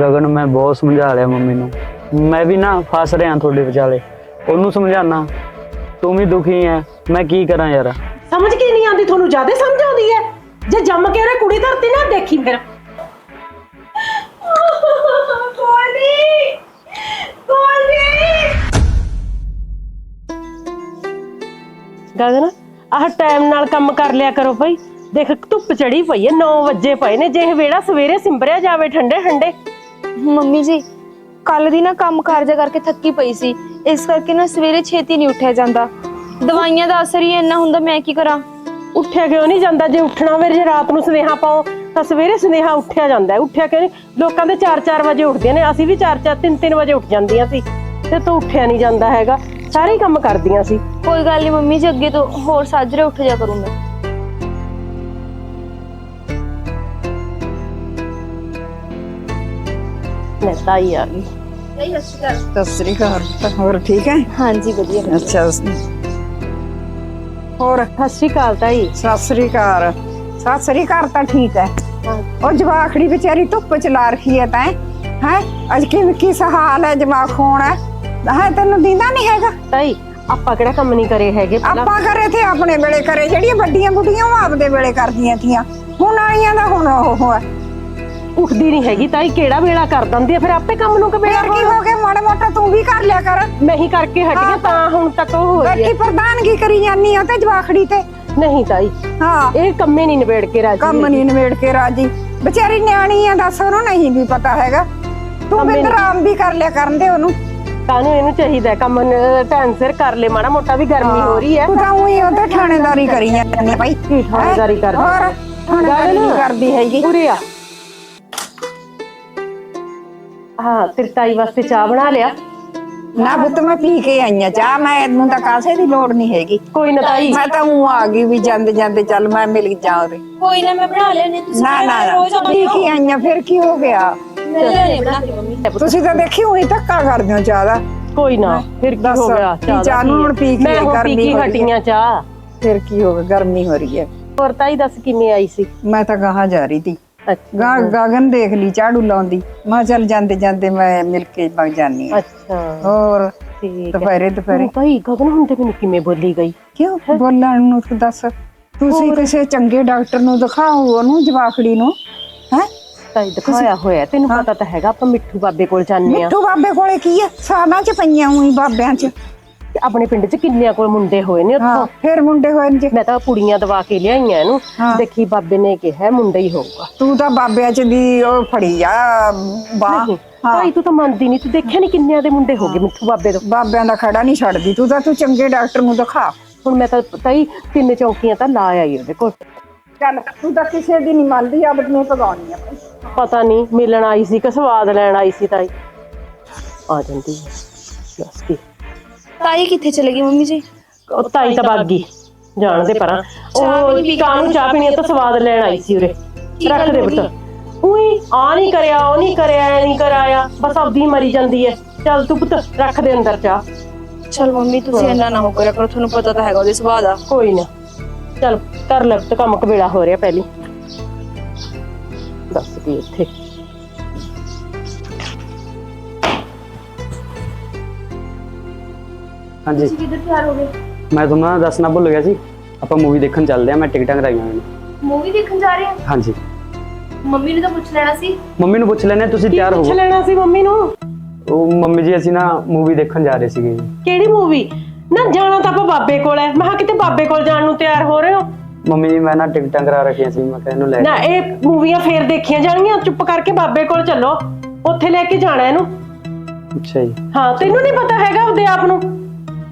ਗਗਨ ਮੈਂ ਬਹੁਤ ਸਮਝਾ ਲਿਆ ਮੰਮੀ ਨੂੰ। ਮੈਂ ਵੀ ਨਾ ਫਸ ਰਿਹਾ ਤੁਹਾਡੇ ਵਿਚਾਲੇ। ਉਹਨੂੰ ਸਮਝਾਣਾ ਤੂੰ ਵੀ ਦੁਖੀ ਐ। ਮੈਂ ਕੀ ਕਰਾਂ ਯਾਰ? ਸਮਝ ਕੀ ਨਹੀਂ ਆਉਂਦੀ, ਤੁਹਾਨੂੰ ਜ਼ਿਆਦਾ ਸਮਝ ਆਉਂਦੀ ਹੈ ਜੇ ਜੰਮ ਕੇ ਉਹਨੇ ਕੁੜੀ ਧਰਤੀ ਨਾ ਦੇਖੀ ਫਿਰ। ਗੋਲਡੀ! ਗੋਲਡੀ! ਗਗਨ, ਆਹ ਟਾਈਮ ਨਾਲ ਕੰਮ ਕਰ ਲਿਆ ਕਰੋ ਭਾਈ ਦੇਖ, ਧੁੱਪ ਚੜੀ ਪਈ ਹੈ 9 ਵਜੇ ਪਏ ਨੇ। ਜੇ ਇਹ ਵੇੜਾ ਸਵੇਰੇ ਸਿੰਬਰਿਆ ਜਾਵੇ ਠੰਡੇ ਠੰਡੇ ਮੰਮੀ ਜੀ ਕੱਲ ਦੀ ਨਾ ਕੰਮ ਕਾਰਜਾ ਕਰਕੇ ਥੱਕੀ ਪਈ ਸੀ। ਇਸ ਕਰਕੇ ਨਾ ਸਵੇਰੇ ਛੇਤੀ ਨਹੀਂ ਉੱਠਿਆ ਜਾਂਦਾ। ਦਵਾਈਆਂ ਦਾ ਅਸਰ ਹੀ ਇੰਨਾ ਹੁੰਦਾ ਮੈਂ ਕੀ ਕਰਾਂ? ਉੱਠਿਆ ਕਿਉਂ ਨਹੀਂ ਜਾਂਦਾ? ਜੇ ਉੱਠਣਾ ਹੋਵੇ ਜੇ ਰਾਤ ਨੂੰ ਸੁਨੇਹਾ ਪਾਓ ਤਾਂ ਸਵੇਰੇ ਸੁਨੇਹਾ ਉੱਠਿਆ ਜਾਂਦਾ ਹੈ। ਉੱਠਿਆ ਕਿਉਂ ਨਹੀਂ? ਲੋਕਾਂ ਦੇ 4-4 ਵਜੇ ਉੱਠਦੇ ਨੇ। ਅਸੀਂ ਵੀ 4-4 3-3 ਵਜੇ ਉੱਠ ਜਾਂਦੀਆਂ ਸੀ। ਤੇ ਤੂੰ ਉੱਠਿਆ ਨਹੀਂ ਜਾਂਦਾ ਹੈਗਾ। ਸਾਰੇ ਹੀ ਕੰਮ ਕਰਦੀਆਂ ਸੀ। ਕੋਈ ਗੱਲ ਨਹੀਂ ਮੰਮੀ ਜੀ ਅੱਗੇ ਤੋਂ ਹੋਰ ਸਾਜਰੇ ਉੱਠ ਜਾ ਕਰੂੰ ਮੈਂ। ਮੈਂ ਤਾਈ ਆ ਗਈ ਸਤਿ ਸ੍ਰੀ ਅਕਾਲ। ਹੋਰ ਠੀਕ ਹੈ? ਹਾਂਜੀ ਵਧੀਆ। ਅੱਛਾ। ਹੋਰ? ਸਤਿ ਸ਼੍ਰੀ ਅਕਾਲ ਤਾਈ। ਸਤਿ ਸ੍ਰੀ ਅਕਾਲ। ਸਤਿ ਸ੍ਰੀ ਅਕਾਲ ਤਾਂ ਠੀਕ ਹੈ। ਉਹ ਜਵਾਖੜੀ ਵਿਚਾਰੀ ਧੁੱਪ ਚ ਲਾ ਰੱਖੀ ਹੈ ਤੈਂ। ਹੈ? ਅੱਜ ਕੀ ਕੀ ਸਹਾਲ ਹੈ ਜਵਾਖ ਹੋਣਾ ਹੈ? ਤੈਨੂੰ ਦੀਦਾ ਨਹੀਂ ਹੈਗਾ? ਤਾਈ ਆਪਾਂ ਕਿਹੜਾ ਕੰਮ ਨਹੀਂ ਕਰੇ ਹੈਗੇ ਪਹਿਲਾਂ? ਆਪਾਂ ਕਰੇ ਤੇ ਆਪਣੇ ਵੇਲੇ ਕਰੇ ਜਿਹੜੀਆਂ ਵੱਡੀਆਂ ਬੁੱਢੀਆਂ ਉਹ ਆਪਦੇ ਵੇਲੇ ਕਰਦੀਆਂ ਥੀਆਂ ਹੁਣ ਆਈਆਂ ਦਾ ਹੁਣ ਉਹ ਹੈ। ਉੱਠਦੀ ਨਹੀਂ ਹੈਗੀ ਤਾਈ ਕਿਹੜਾ ਵੇਲਾ ਕਰ ਦਿੰਦੀ ਆ? ਫਿਰ ਆਪੇ ਕੰਮ ਨੂੰ ਕਬੇੜਾ ਫੇਰ ਕੀ ਹੋ ਗਿਆ? ਮਾੜਾ ਮੋਟਾ ਤੂੰ ਵੀ ਕਰ ਲਿਆ ਕਰ। ਮੈਂ ਹੀ ਕਰਕੇ ਹਟੀਆਂ ਤਾਂ ਹੁਣ ਤੱਕ ਉਹ ਹੋਈ ਬੈਠੀ ਹੈ ਪ੍ਰਧਾਨਗੀ ਕਰੀ ਜਾਨੀ ਆ ਤੇ ਜਵਾਖੜੀ ਤੇ। ਨਹੀਂ ਤਾਈ ਹਾਂ। ਇਹ ਕੰਮੇ ਨਹੀਂ ਨਿਬੇੜ ਕੇ ਰਾਜੀ ਕੰਮ। ਨਹੀਂ ਨਿਬੇੜ ਕੇ ਰਾਜੀ। ਵਿਚਾਰੀ ਨਿਆਣੀ ਆ ਦੱਸ ਉਹਨੂੰ ਨਹੀਂ ਵੀ ਪਤਾ ਹੈਗਾ। ਤੂੰ ਕੰਮੇ ਬਿੰਦ ਨੀ- ਆਰਾਮ ਵੀ ਕਰ ਲਿਆ ਕਰਨ ਦੇ ਉਹਨੂੰ। ਕਾਹਨੂੰ ਇਹਨੂੰ ਚਾਹੀਦਾ ਹੈ ਕੰਮ ਟਾਈਮ ਸਿਰ ਕਰ ਲੈ ਮਾੜਾ ਮੋਟਾ ਵੀ ਗਰਮੀ ਹੋ। ਰਹੀ ਹੈ ਤੂੰ ਤਾਂ ਉਹੀ ਉਹ ਤੇ ਥਾਣੇਦਾਰੀ ਕਰੀ ਜਾਂਦੀ ਆ ਭਾਈ। ਕੀ ਥਾਣੇਦਾਰੀ ਕਰਦੀ? ਹੋਰ ਥਾਣੇਦਾਰੀ ਨਹੀਂ ਕਰਦੀ ਹੈਗੀ। ਉਰੇ ਆ। ਹਾਂ ਤੇਰੀ ਤਾਈ ਵਾਸਤੇ ਚਾਹ ਬਣਾ ਲਿਆ। ਨਾ ਪੁੱਤ ਮੈਂ ਪੀ ਕੇ ਆਈ ਆ ਚਾਹ ਮੈਂ ਇਹਨੂੰ ਤਾਂ ਕਾਸੇ ਦੀ ਲੋੜ ਨਹੀਂ ਹੈਗੀ। ਕੋਈ ਨਾ ਤਾਈ। ਮੈਂ ਤਾਂ ਉਹ ਆ ਗਈ ਵੀ ਜਾਂਦੇ ਜਾਂਦੇ ਚੱਲ ਮੈਂ ਮਿਲ ਜਾ ਉਹਦੇ। ਕੋਈ ਨਾ ਮੈਂ ਬਣਾ ਲੈਣੇ ਤੁਸੀਂ ਨਾ ਨਾ ਨਾ, ਪੀ ਕੇ ਆਈਆਂ ਫਿਰ ਕੀ ਹੋ ਗਿਆ? ਮੈਂ ਲੈਣੇ ਬਣਾ ਕੇ ਮੰਮੀ। ਤੁਸੀਂ ਤਾਂ ਦੇਖੀ ਉਹੀ ਧੱਕਾ ਕਰਦੇ ਹੋ ਜ਼ਿਆਦਾ ਕੋਈ ਨਾ ਫਿਰ ਕੀ ਦੱਸ, ਹੋ ਗਿਆ ਕੀ ਚਾਹ ਨੂੰ ਹੁਣ ਪੀ ਕੇ ਮੈਂ ਹੁਣ ਪੀ ਗਰਮੀ ਕੇ ਹੋ ਰਹੀ ਹੈ। ਹਟੀਆਂ ਚਾਹ। ਫਿਰ ਕੀ ਹੋ ਗਿਆ ਗਰਮੀ ਹੋ ਰਹੀ ਹੈ। ਹੋਰ ਤਾਈ ਦੱਸ ਕਿਵੇਂ ਆਈ ਸੀ? ਮੈਂ ਤਾਂ ਗਾਹਾਂ ਜਾ ਰਹੀ ਸੀ। ਅੱਛਾ। ਗਾ ਗਗਨ ਦੇਖ ਲਈ ਝਾੜੂ ਲਾਉਂਦੀ। ਮੈਂ ਕਿਹਾ ਚੱਲ ਜਾਂਦੇ ਜਾਂਦੇ ਮੈਂ ਮਿਲ ਕੇ ਵਗ ਜਾਨੀ ਆਂ। ਅੱਛਾ। ਹੋਰ ਠੀਕ ਹੈ। ਦੁਪਹਿਰੇ ਦੁਪਹਿਰੇ। ਤਾਈ ਗਗਨ ਹੁਣ ਤੇ ਮੈਨੂੰ ਕਿਵੇਂ ਬੋਲੀ ਗਈ? ਕਿਉਂ? ਬੋਲਣ ਨੂੰ ਤੂੰ ਦੱਸ। ਤੁਸੀਂ ਕਿਸੇ ਚੰਗੇ ਡਾਕਟਰ ਨੂੰ ਦਿਖਾਓ ਉਹਨੂੰ ਜਵਾਖੜੀ ਨੂੰ। ਹੈ? ਤਾਈ ਦਿਖਾਇਆ ਹੋਇਆ ਤੈਨੂੰ ਪਤਾ ਤਾਂ ਹੈਗਾ ਆਪਾਂ ਮਿੱਠੂ ਬਾਬੇ ਕੋਲ ਜਾਂਦੇ ਆ ਮਿੱਠੂ ਬਾਬੇ ਕੋਲੇ ਕੀ ਹੈ ਸਾਲਾਂ ਚ ਪਈਆਂ ਉਹੀ ਬਾਬਿਆਂ ਚ। ਆਪਣੇ ਪਿੰਡ 'ਚ ਕਿੰਨਿਆਂ ਕੋਲ ਮੁੰਡੇ ਹੋਏ ਨੇ ਹਾਂ ਉੱਥੋਂ ਫਿਰ ਮੁੰਡੇ ਹੋਏ ਨੇ ਜੇ। ਮੈਂ ਤਾਂ ਕੁੜੀਆਂ ਦਵਾ ਕੇ ਲਿਆਈਆਂ ਇਹਨੂੰ। ਹਾਂ। ਦੇਖੀ ਬਾਬੇ ਨੇ ਕਿਹਾ ਮੁੰਡਾ ਹੀ ਹੋਊਗਾ। ਤੂੰ ਤਾਂ ਬਾਬਿਆਂ ਚ ਦੀ ਉਹ ਫੜੀ ਆ ਬਾਹ ਨਹੀਂ ਤੂੰ ਤਾਂ ਮੰਨਦੀ ਨਹੀਂ ਤੂੰ ਦੇਖਿਆ ਨਹੀਂ ਕਿੰਨਿਆਂ ਦੇ ਮੁੰਡੇ ਹੋ ਗਏ ਮਿੱਠੂ ਬਾਬੇ ਤੋਂ? ਬਾਬਿਆਂ ਦਾ ਖੜਾ ਨਹੀਂ ਛੱਡਦੀ ਤੂੰ ਤਾਂ ਤੂੰ ਚੰਗੇ ਡਾਕਟਰ ਨੂੰ ਦਿਖਾ। ਹੁਣ ਮੈਂ ਤਾਂ ਤਾਈ ਤਿੰਨ ਚੌਂਕੀਆਂ ਤਾਂ ਲਾ ਆਈ ਉਹਦੇ ਕੋਲ। ਚੱਲ ਤੂੰ ਤਾਂ ਕਿਸੇ ਦੀ ਨਹੀਂ ਮੰਨਦੀ ਆਪ ਨੂੰ ਪਗਾਉਣੀ ਆ ਪਤਾ ਨਹੀਂ ਮਿਲਣ ਆਈ ਸੀ ਕਿ ਸਵਾਦ ਲੈਣ ਆਈ ਸੀ ਤਾਈ? ਆ ਜਾਂਦੀ ਹੈ ਦੱਸ ਕੀ? ਤਾਈ ਕਿੱਥੇ ਚਲੇ ਗਈ ਮੰਮੀ ਜੀ? ਉਹ ਤਾਈ ਤਾਂ ਬਾਗੀ ਜਾਣ ਦੇ ਪਰਾਂ। ਉਹ ਕਾਨੂੰ ਚਾਹ ਪੀਣੀ ਆ ਤਾਂ ਸਵਾਦ ਲੈਣ ਆਈ ਸੀ ਉਰੇ। ਰੱਖ ਦੇ ਬਟ ਉਈ ਆ ਨਹੀਂ ਕਰਿਆ ਉਹ ਨਹੀਂ ਕਰਿਆ ਐ ਨਹੀਂ ਕਰਾਇਆ। ਬਸ ਆਪਦੀ ਹੀ ਮਰੀ ਜਾਂਦੀ ਐ। ਚੱਲ ਤੂੰ ਪੁੱਤ ਰੱਖ ਦੇ ਅੰਦਰ ਚਾਹ। ਚਲ ਮੰਮੀ ਤੁਸੀਂ ਇੰਨਾ ਨਾ ਹੋ ਕਰਿਆ ਕਰੋ ਤੁਹਾਨੂੰ ਪਤਾ ਤਾਂ ਹੈਗਾ ਉਹਦੇ ਸੁਭਾਅ ਦਾ। ਕੋਈ ਨਾ। ਚੱਲ ਕਰ ਲੈ ਤੇ ਕੰਮ ਕਵੇਲਾ ਹੋ ਰਿਹਾ ਪਹਿਲੀ। ਦੱਸ ਕੀ ਇੱਥੇ। ਹਾਂਜੀ। ਕਿੱਧਰ ਤਿਆਰ ਹੋ ਗਏ? ਮੈਂ ਤੁਹਾਨੂੰ ਨਾ ਦੱਸਣਾ ਭੁੱਲ ਗਿਆ ਸੀ। ਆਪਾਂ ਮੂਵੀ ਦੇਖਣ ਚੱਲਦੇ ਆ ਮੈਂ ਟਿਕਟਾਂ ਕਰਾਈਆਂ ਹੋਈਆਂ ਨੇ। ਮੂਵੀ ਦੇਖਣ ਜਾ ਰਹੇ ਆ ਹਾਂਜੀ। ਮੰਮੀ ਨੂੰ ਤਾਂ ਪੁੱਛ ਲੈਣਾ ਸੀ। ਮੰਮੀ ਨੂੰ ਪੁੱਛ ਲੈਣੇ ਤੁਸੀਂ ਤਿਆਰ ਪੁੱਛ ਹੋਵੋ। ਲੈਣਾ ਸੀ ਮੰਮੀ ਨੂੰ? ਉਹ ਮੰਮੀ ਜੀ ਅਸੀਂ ਨਾ ਮੂਵੀ ਦੇਖਣ ਜਾ ਰਹੇ ਸੀਗੇ। ਕਿਹੜੀ ਮੂਵੀ ਨਾ ਜਾਣਾ ਤਾਂ ਆਪਾਂ ਬਾਬੇ ਕੋਲ ਐ ਮੈਂ ਕਿਹਾ ਕਿਤੇ ਬਾਬੇ ਕੋਲ ਜਾਣ ਨੂੰ ਤਿਆਰ ਹੋ ਰਹੇ ਹੋ? ਮੰਮੀ ਜੀ ਮੈਂ ਨਾ ਟਿਕਟਾਂ ਕਰਾ ਰੱਖੀਆਂ ਸੀ ਮੈਂ ਕਿਹਾ ਇਹਨੂੰ ਲੈ ਨਾ ਇਹ ਮੂਵੀਆਂ ਫੇਰ ਦੇਖੀਆਂ ਜਾਣਗੀਆਂ। ਚੁੱਪ ਕਰਕੇ ਬਾਬੇ ਕੋਲ ਚੱਲੋ। ਉੱਥੇ ਲੈ ਕੇ ਜਾਣਾ ਇਹਨੂੰ। ਅੱਛਾ ਜੀ। ਹਾਂ ਤੈਨੂੰ ਨਹੀਂ ਪਤਾ ਹੈਗਾ ਉਹਦੇ ਆਪ ਨੂੰ?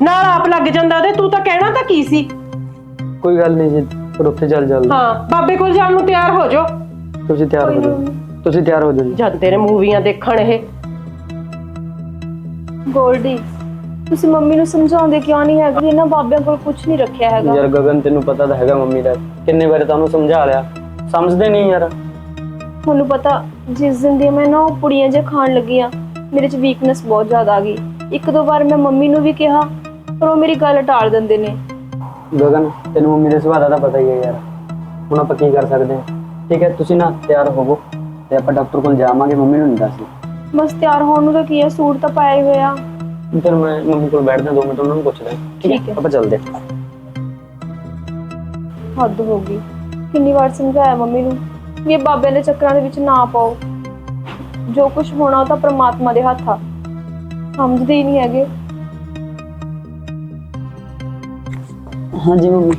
ਨਾਲ ਆਪ ਲੱਗ ਜਾਂਦਾ ਉਹਦੇ ਤੂੰ ਤਾਂ ਕਹਿਣਾ ਤਾਂ ਕੀ ਸੀ? ਕੋਈ ਗੱਲ ਨਹੀਂ ਜੀ ਪਰ ਉੱਥੇ ਚੱਲ ਚੱਲ ਹਾਂ ਬਾਬੇ ਕੋਲ ਜਾਣ ਨੂੰ ਤਿਆਰ ਹੋ ਜਾਓ। ਤੁਸੀਂ ਤਿਆਰ ਹੋ ਜਾਓ। ਤੁਸੀਂ ਤਿਆਰ ਹੋ ਜਾਓ ਜੀ। ਜਾਂਦੇ ਨੇ ਮੂਵੀਆਂ ਦੇਖਣ ਇਹ। ਗੋਲਡੀ ਤੁਸੀਂ ਮੰਮੀ ਨੂੰ ਸਮਝਾਉਂਦੇ ਕਿਉਂ ਨਹੀਂ ਹੈਗੇ? ਇਹਨਾਂ ਬਾਬਿਆਂ ਕੋਲ ਕੁਝ ਨਹੀਂ ਰੱਖਿਆ ਹੈਗਾ। ਯਾਰ ਗਗਨ ਤੈਨੂੰ ਪਤਾ ਤਾਂ ਹੈਗਾ ਮੰਮੀ ਦਾ। ਕਿੰਨੇ ਵਾਰ ਤੁਹਾਨੂੰ ਸਮਝਾ ਲਿਆ। ਸਮਝਦੇ ਨਹੀਂ ਯਾਰ। ਤੁਹਾਨੂੰ ਪਤਾ ਜਿਸ ਦਿਨ ਦੀ ਮੈਂ ਨਾ ਉਹ ਪੁੜੀਆਂ ਜੇ ਖਾਣ ਲੱਗੀ ਆ ਮੇਰੇ 'ਚ ਵੀਕਨੈਸ ਬਹੁਤ ਜ਼ਿਆਦਾ ਆ ਗਈ। ਇੱਕ ਦੋ ਵਾਰ ਮੈਂ ਮੰਮੀ ਨੂੰ ਵੀ ਕਿਹਾ ਪਰ ਉਹ ਮੇਰੀ ਗੱਲ ਟਾਲ ਦਿੰਦੇ ਨੇ। ਗਗਨ ਤੈਨੂੰ ਮੰਮੀ ਦੇ ਸੁਭਾਅ ਦਾ ਤਾਂ ਪਤਾ ਹੀ ਹੈ ਯਾਰ। ਹੁਣ ਆਪਾਂ ਕੀ ਕਰ ਸਕਦੇ ਹਾਂ? ਠੀਕ ਹੈ ਤੁਸੀਂ ਨਾ ਤਿਆਰ ਹੋਵੋ ਤੇ ਆਪਾਂ ਡਾਕਟਰ ਕੋਲ ਜਾਵਾਂਗੇ ਮੰਮੀ ਨੂੰ ਨਹੀਂ ਦੱਸੀ ਬਸ ਤਿਆਰ ਹੋਣ ਨੂੰ ਤਾਂ ਕੀ ਹੈ ਸੂਟ ਤਾਂ ਪਾਏ ਹੋਏ ਆ। ਫਿਰ ਮੈਂ ਮੰਮੀ ਕੋਲ ਬੈਠਦਾ ਦੋ ਮਿੰਟ ਉਹਨਾਂ ਨੂੰ ਪੁੱਛਦਾ। ਠੀਕ ਹੈ। ਆਪਾਂ ਚੱਲਦੇ ਹੱਦ ਹੋ ਗਈ। ਕਿੰਨੀ ਵਾਰ ਸਮਝਾਇਆ ਮੰਮੀ ਨੂੰ ਵੀ ਇਹ ਬਾਬਿਆਂ ਦੇ ਚੱਕਰਾਂ ਦੇ ਵਿੱਚ ਨਾ ਪਾਓ। ਜੋ ਕੁਝ ਹੋਣਾ ਉਹ ਤਾਂ ਪ੍ਰਮਾਤਮਾ ਦੇ ਹੱਥ ਆ। ਸਮਝਦੇ ਹੀ ਨਹੀਂ ਹੈਗੇ। ਹਾਂਜੀ ਮੰਮੀ।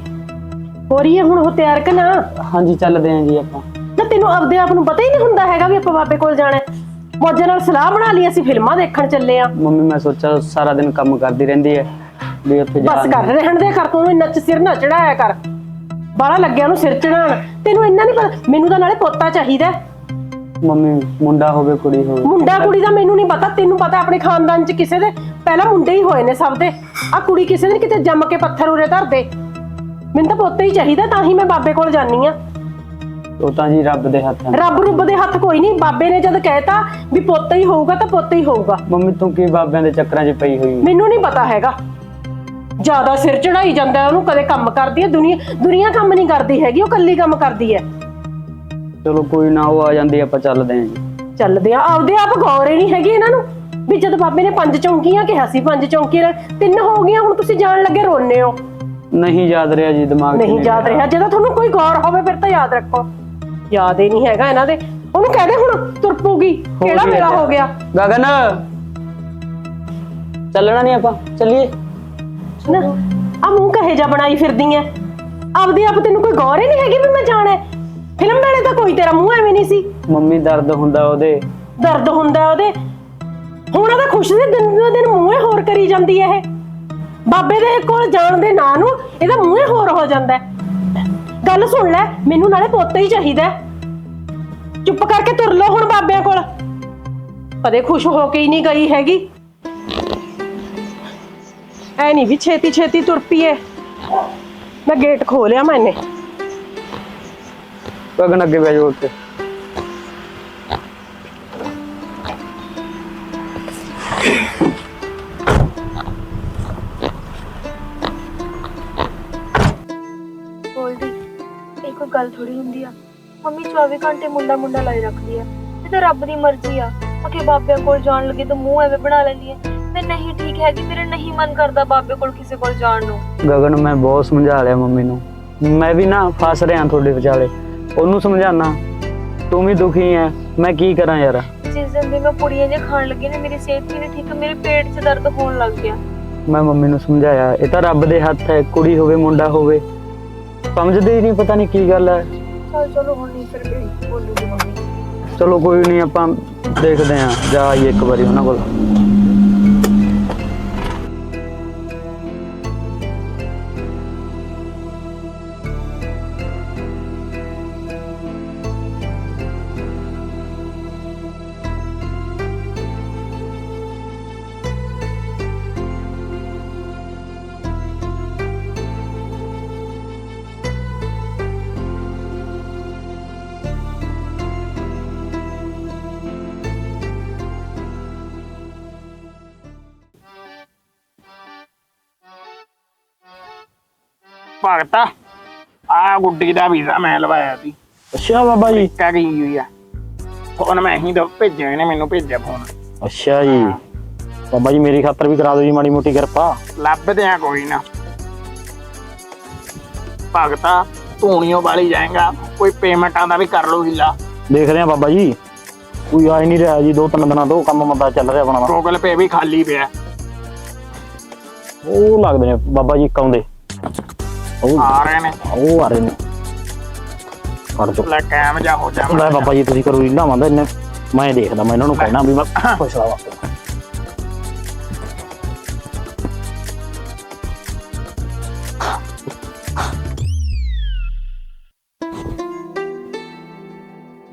ਹੋ ਰਹੀ ਹੈ ਹੁਣ ਉਹ ਤਿਆਰ ਕਿ ਨਾ? ਹਾਂਜੀ ਚੱਲਦੇ ਆਂ ਜੀ ਆਪਾਂ। ਨਾ ਤੈਨੂੰ ਆਪਦੇ ਆਪ ਨੂੰ ਪਤਾ ਹੀ ਨਹੀਂ ਹੁੰਦਾ ਹੈਗਾ ਵੀ ਆਪਾਂ ਬਾਬੇ ਕੋਲ ਜਾਣਾ ਹੈ। ਮੌਜਾਂ ਨਾਲ ਸਲਾਹ ਬਣਾ ਲਈ ਅਸੀਂ ਫਿਲਮਾਂ ਦੇਖਣ ਚੱਲੇ ਆ ਮੰਮੀ ਮੈਂ ਸੋਚਿਆ ਸਾਰਾ ਦਿਨ ਕੰਮ ਕਰਦੀ ਰਹਿੰਦੀ ਹੈ ਵੀ ਉੱਥੇ ਜਾ ਬਸ ਕਰ ਰਹਿਣ ਦੇ ਕਰ ਤੂੰ ਉਹਨੂੰ ਇੰਨਾ ਚ ਸਿਰ ਨਾ ਚੜਾਇਆ ਕਰ। ਬਾਹਲਾ ਲੱਗਿਆ ਉਹਨੂੰ ਸਿਰ ਚੜਾਉਣ। ਤੈਨੂੰ ਇੰਨਾ ਨਹੀਂ ਪਤਾ ਮੈਨੂੰ ਤਾਂ ਨਾਲੇ ਪੋਤਾ ਚਾਹੀਦਾ ਹੈ। ਮੰਮੀ ਮੁੰਡਾ ਹੋਵੇ ਕੁੜੀ ਹੋਵੇ। ਮੁੰਡਾ ਕੁੜੀ ਦਾ ਮੈਨੂੰ ਨਹੀਂ ਪਤਾ ਤੈਨੂੰ ਪਤਾ ਆਪਣੇ ਖਾਨਦਾਨ ਚ ਕਿਸੇ ਦੇ ਪਹਿਲਾਂ ਮੁੰਡੇ ਹੀ ਹੋਏ ਨੇ ਸਭ ਦੇ। ਆ ਕੁੜੀ ਕਿਸੇ ਦਿਨ ਕਿਤੇ ਜੰਮ ਕੇ ਪੱਥਰ ਉਰੇ ਧਰ ਦੇ। ਮੈਨੂੰ ਤਾਂ ਪੋਤਾ ਹੀ ਚਾਹੀਦਾ ਤਾਂ ਹੀ ਮੈਂ ਬਾਬੇ ਕੋਲ ਜਾਨੀ ਆ ਉਹ ਤਾਂ ਜੀ ਰੱਬ ਦੇ ਹੱਥ ਰੱਬ ਰੁੱਬ ਦੇ ਹੱਥ ਕੋਈ ਨਹੀਂ। ਬਾਬੇ ਨੇ ਜਦ ਕਹਿਤਾ ਵੀ ਪੋਤਾ ਹੀ ਹੋਊਗਾ ਤਾਂ ਪੋਤਾ ਹੀ ਹੋਊਗਾ। ਮੰਮੀ ਤੂੰ ਕੀ ਬਾਬਿਆਂ ਦੇ ਚੱਕਰਾਂ 'ਚ ਪਈ ਹੋਈ ਹੈ ਮੈਨੂੰ ਨਹੀਂ ਪਤਾ ਹੈਗਾ। ਜ਼ਿਆਦਾ ਸਿਰ ਚੜਾਈ ਜਾਂਦਾ ਹੈ, ਉਹਨੂੰ ਕਦੇ ਕੰਮ ਕਰਦੀ ਹੈ ਦੁਨੀਆ ਦੁਨੀਆ ਕੰਮ ਨਹੀਂ ਕਰਦੀ ਹੈਗੀ ਉਹ ਕੱਲੀ ਕੰਮ ਕਰਦੀ ਹੈ। ਚਲੋ ਕੋਈ ਨਾ ਉਹ ਆ ਜਾਂਦੀ ਆਪਾਂ ਚੱਲਦੇ ਆਂ ਜੀ। ਚੱਲਦੇ ਆ ਆਪਦੇ ਆਪ ਗੌਰ ਹੀ ਨਹੀਂ ਹੈਗੀ ਇਹਨਾਂ ਨੂੰ। ਵੀ ਜਦ ਬਾਬੇ ਨੇ ਪੰਜ ਚੌਂਕੀਆਂ ਕਿਹਾ ਸੀ ਪੰਜ ਚੌਂਕੀਆਂ ਤਿੰਨ ਹੋ ਗਈਆਂ ਹੁਣ ਤੁਸੀਂ ਜਾਣ ਲੱਗੇ ਰੋਨੇ ਹੋ। ਨਹੀਂ ਯਾਦ ਰਿਹਾ ਜੀ ਦਿਮਾਗ 'ਚ ਨਹੀਂ ਯਾਦ ਰਿਹਾ। ਜਦੋਂ ਤੁਹਾਨੂੰ ਕੋਈ ਗੌਰ ਹੋਵੇ ਫਿਰ ਤਾਂ ਯਾਦ ਰੱਖੋ। ਯਾਦ ਹੀ ਨਹੀਂ ਹੈਗਾ ਇਹਨਾਂ ਦੇ। ਉਹਨੂੰ ਕਹਦੇ ਹੁਣ ਤੁਰ ਪਊਗੀ। ਕਿਹੜਾ ਮੇਰਾ ਜੀ। ਹੋ ਗਿਆ? ਗਗਨ। ਚੱਲਣਾ ਨਹੀਂ ਆਪਾਂ ਚੱਲੀਏ। ਨਾ ਆ ਮੂੰਹ ਕਹੇ ਜਾ ਬਣਾਈ ਫਿਰਦੀ ਐ। ਆਪਦੇ ਆਪ ਤੈਨੂੰ ਕੋਈ ਗੌਰ ਹੀ ਨਹੀਂ ਹੈਗੀ ਵੀ ਮੈਂ ਜਾਣਾ। ਫਿਲਮ ਵੇਲੇ ਤਾਂ ਕੋਈ ਤੇਰਾ ਮੂੰਹ ਐਵੇਂ ਨਹੀਂ ਸੀ। ਮੰਮੀ ਦਰਦ ਹੁੰਦਾ ਉਹਦੇ। ਦਰਦ ਹੁੰਦਾ ਉਹਦੇ। ਹੁਣ ਉਹਦਾ ਖੁਸ਼ ਦੇ ਦਿਨ ਦੋ ਦਿਨ ਮੂੰਹੇ ਹੋਰ ਕਰੀ ਜਾਂਦੀ ਐ ਇਹ। ਬਾਬੇ ਦੇ ਕੋਲ ਜਾਣ ਦੇ ਨਾਂ ਨੂੰ ਇਹਦਾ ਮੂੰਹੇ ਹੋਰ ਹੋ ਜਾਂਦਾ ਹੈ। ਗੱਲ ਸੁਣ ਲੈ, ਮੈਨੂੰ ਨਾਲੇ ਪੋਤਾ ਹੀ ਚਾਹੀਦਾ ਹੈ। ਚੁੱਪ ਕਰਕੇ ਤੁਰ ਲੋ ਹੁਣ ਬਾਬਿਆਂ ਕੋਲ। ਕਦੇ ਖੁਸ਼ ਹੋ ਕੇ ਹੀ ਨਹੀਂ ਗਈ ਹੈਗੀ। ਐ ਨਹੀਂ ਵੀ ਛੇਤੀ ਛੇਤੀ ਤੁਰ ਪਈਏ। ਮੈਂ ਗੇਟ ਖੋਲਿਆ ਮੈਨੇ ਗਗਨ ਅੱਗੇ ਬਹਿ ਜਾਓ ਉੱਤੇ ਗੱਲ ਥੋੜੀ ਹੁੰਦੀ ਆ। ਮੰਮੀ 24 ਘੰਟੇ ਮੁੰਡਾ ਮੁੰਡਾ ਲਾਈ ਰੱਖਦੀ ਆ। ਇਹ ਤਾਂ ਰੱਬ ਦੀ ਮਰਜ਼ੀ ਆ। ਅਕੇ ਬਾਬਿਆਂ ਕੋਲ ਜਾਣ ਲੱਗੇ ਤਾਂ ਮੂੰਹ ਐਵੇਂ ਬਣਾ ਲੈਂਦੀ ਆ। ਮੈਂ ਨਹੀਂ ਠੀਕ ਹੈਗੀ ਮੇਰੇ ਨਹੀਂ ਮਨ ਕਰਦਾ ਬਾਬੇ ਕੋਲ ਕਿਸੇ ਕੋਲ ਜਾਣ ਨੂੰ। ਗਗਨ ਮੈਂ ਬਹੁਤ ਸਮਝਾ ਲਿਆ ਮੰਮੀ ਨੂੰ। ਮੈਂ ਵੀ ਨਾ ਫਸ ਰਿਹਾ ਤੁਹਾਡੇ ਵਿਚਾਲੇ। ਉਹਨੂੰ ਸਮਝਾਣਾ ਤੂੰ ਵੀ ਦੁਖੀ ਐ। ਮੈਂ ਕੀ ਕਰਾਂ ਯਾਰ? ਜਿਸ ਦਿਨ ਦੀ ਮੈਂ ਪੁੜੀਆਂ ਜੇ ਖਾਣ ਲੱਗੀ ਨਾ ਮੇਰੀ ਸਿਹਤ ਵੀ ਨਹੀਂ ਠੀਕ ਮੇਰੇ ਪੇਟ 'ਚ ਦਰਦ ਹੋਣ ਲੱਗ ਗਿਆ। ਮੈਂ ਮੰਮੀ ਨੂੰ ਸਮਝਾਇਆ। ਇਹ ਤਾਂ ਰੱਬ ਦੇ ਹੱਥ ਹੈ। ਕੁੜੀ ਹੋਵੇ ਮੁੰਡਾ ਹੋਵੇ। ਸਮਝਦੇ ਹੀ ਨਹੀਂ ਪਤਾ ਨਹੀਂ ਕੀ ਗੱਲ ਹੈ। ਚਲ ਚਲੋ ਹੁਣ ਨਹੀਂ ਫਿਰ ਵੀ ਬੋਲੂਗੀ ਮੰਮੀ। ਚਲੋ ਕੋਈ ਨਹੀਂ ਆਪਾਂ ਦੇਖਦੇ ਆਂ ਜਾ ਆਈਏ ਇੱਕ ਵਾਰੀ ਉਹਨਾਂ ਕੋਲ। ਭਗਤਾ। ਆ ਗੁੱਡੀ ਦਾ ਵੀਜ਼ਾ ਮੈਂ ਲਵਾਇਆ ਸੀ। ਅੱਛਾ ਬਾਬਾ ਜੀ। ਕਾ ਗਈ ਹੋਈ ਆ? ਫੋਨ ਮੈਂ ਹੀ ਦੋ ਭੇਜਿਆ ਇਹਨੇ ਮੈਨੂੰ ਭੇਜਿਆ ਫੋਨ। ਅੱਛਾ ਜੀ। ਬਾਬਾ ਜੀ ਮੇਰੀ ਖਾਤਰ ਵੀ ਕਰਾ ਦਿਓ ਜੀ ਮਾੜੀ ਮੋਟੀ ਕਿਰਪਾ। ਲੱਭਦੇ ਆ ਕੋਈ ਨਾ। ਭਗਤਾ ਧੂਣੀਓ ਵਾਲੀ ਜਾਏਗਾ। ਕੋਈ ਪੇਮੈਂਟਾਂ ਦਾ ਵੀ ਕਰ ਲੋ। ਹਿੱਲਾ ਦੇਖਦੇ ਆ ਬਾਬਾ ਜੀ। ਕੋਈ ਆ ਹੀ ਨਹੀਂ ਰਿਹਾ ਜੀ ਦੋ ਤਿੰਨ ਦਿਨਾਂ ਤੋਂ ਕੰਮ ਮੰਦਾ ਚੱਲ ਰਿਹਾ ਆਪਣਾ। ਗੂਗਲ ਪੇ ਵੀ ਖਾਲੀ ਪਿਆ। ਉਹ ਲੱਗਦੇ ਨੇ ਬਾਬਾ ਜੀ ਕਾਉਂਦੇ ਉਹ ਆ ਰਹੇ ਨੇ ਉਹ ਆ ਰਹੇ ਨੇ ਫੜ ਚੁੱਕ ਲੈ ਕੈਮ ਜਾ ਹੋ ਜਾ ਲੈ ਬਾਬਾ ਜੀ ਤੁਸੀਂ ਕਰੋ ਰੀਲਾ ਮੰਦਾ ਇਹਨੇ ਮੈਂ ਦੇਖਦਾ ਮੈਂ ਇਹਨਾਂ ਨੂੰ ਕਹਿਣਾ ਵੀ ਮੈਂ ਫਸਲਾ ਵਾਸਤੇ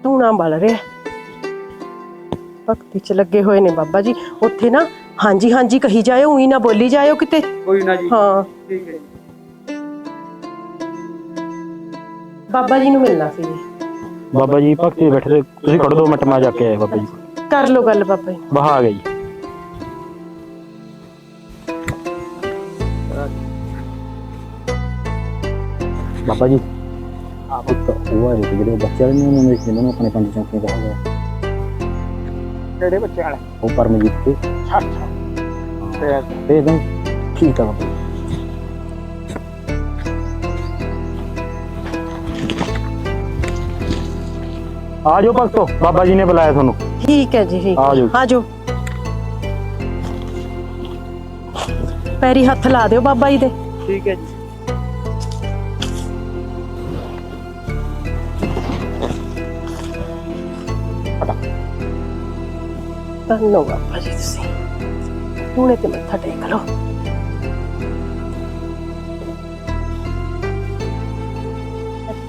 ਧੂਣਾ ਬਲ ਰਿਹਾ। ਭਗਤੀ ਚ ਲੱਗੇ ਹੋਏ ਨੇ ਬਾਬਾ ਜੀ। ਉੱਥੇ ਨਾ ਹਾਂਜੀ ਹਾਂਜੀ ਕਹੀ ਜਾਇਓ ਉਹੀ ਨਾ ਬੋਲੀ ਜਾਇਓ ਕਿਤੇ। ਕੋਈ ਨਾ ਜੀ। ਹਾਂ। ਠੀਕ ਹੈ ਬਾਬਾ ਜੀ ਨੂੰ ਮਿਲਣਾ ਸੀ ਜੀ। ਬਾਬਾ ਜੀ ਭਗਤੀ ਬੈਠੇ ਤੇ ਤੁਸੀਂ ਖੜੋ ਦੋ ਮਿੰਟ ਮੈਂ ਜਾ ਕੇ ਆਇਆ ਬਾਬਾ ਜੀ। ਕਰ ਲੋ ਗੱਲ ਬਾਬਾ ਜੀ। ਬਹਾ ਆ ਗਿਆ ਜੀ। ਬਾਬਾ ਜੀ। ਆਪ ਤਾਂ ਉਹ ਆ ਰਹੇ ਜਿਹੜੇ ਬੱਚੇ ਨੇ ਉਹਨਾਂ ਨੇ ਜਿਹਨਾਂ ਨੂੰ ਆਪਣੇ ਪੰਜ ਚੌਂਕੇ ਦਾ ਹੋ ਗਿਆ ਕਿਹੜੇ ਬੱਚੇ ਵਾਲੇ? ਉਹ ਪਰਮਜੀਤ ਤੇ ਛੱਡ ਛੱਡ ਤੇ ਦੇ ਦੇ ਠੀਕ ਆ ਬਾਬਾ ਜੀ। ਆ ਜਾਓ ਭਗਤੋ ਬਾਬਾ ਜੀ ਨੇ ਬੁਲਾਇਆ ਤੁਹਾਨੂੰ ਠੀਕ ਹੈ ਜੀ ਠੀਕ ਆ ਜਾਓ। ਆ ਜਾਓ ਪੈਰੀ ਹੱਥ ਲਾ ਦਿਓ ਬਾਬਾ ਜੀ ਦੇ ਠੀਕ ਹੈ ਜੀ ਧੰਨੋ ਬਾਬਾ ਜੀ ਤੁਸੀਂ ਹੁਣੇ ਤੇ ਮੱਥਾ ਟੇਕ ਲਓ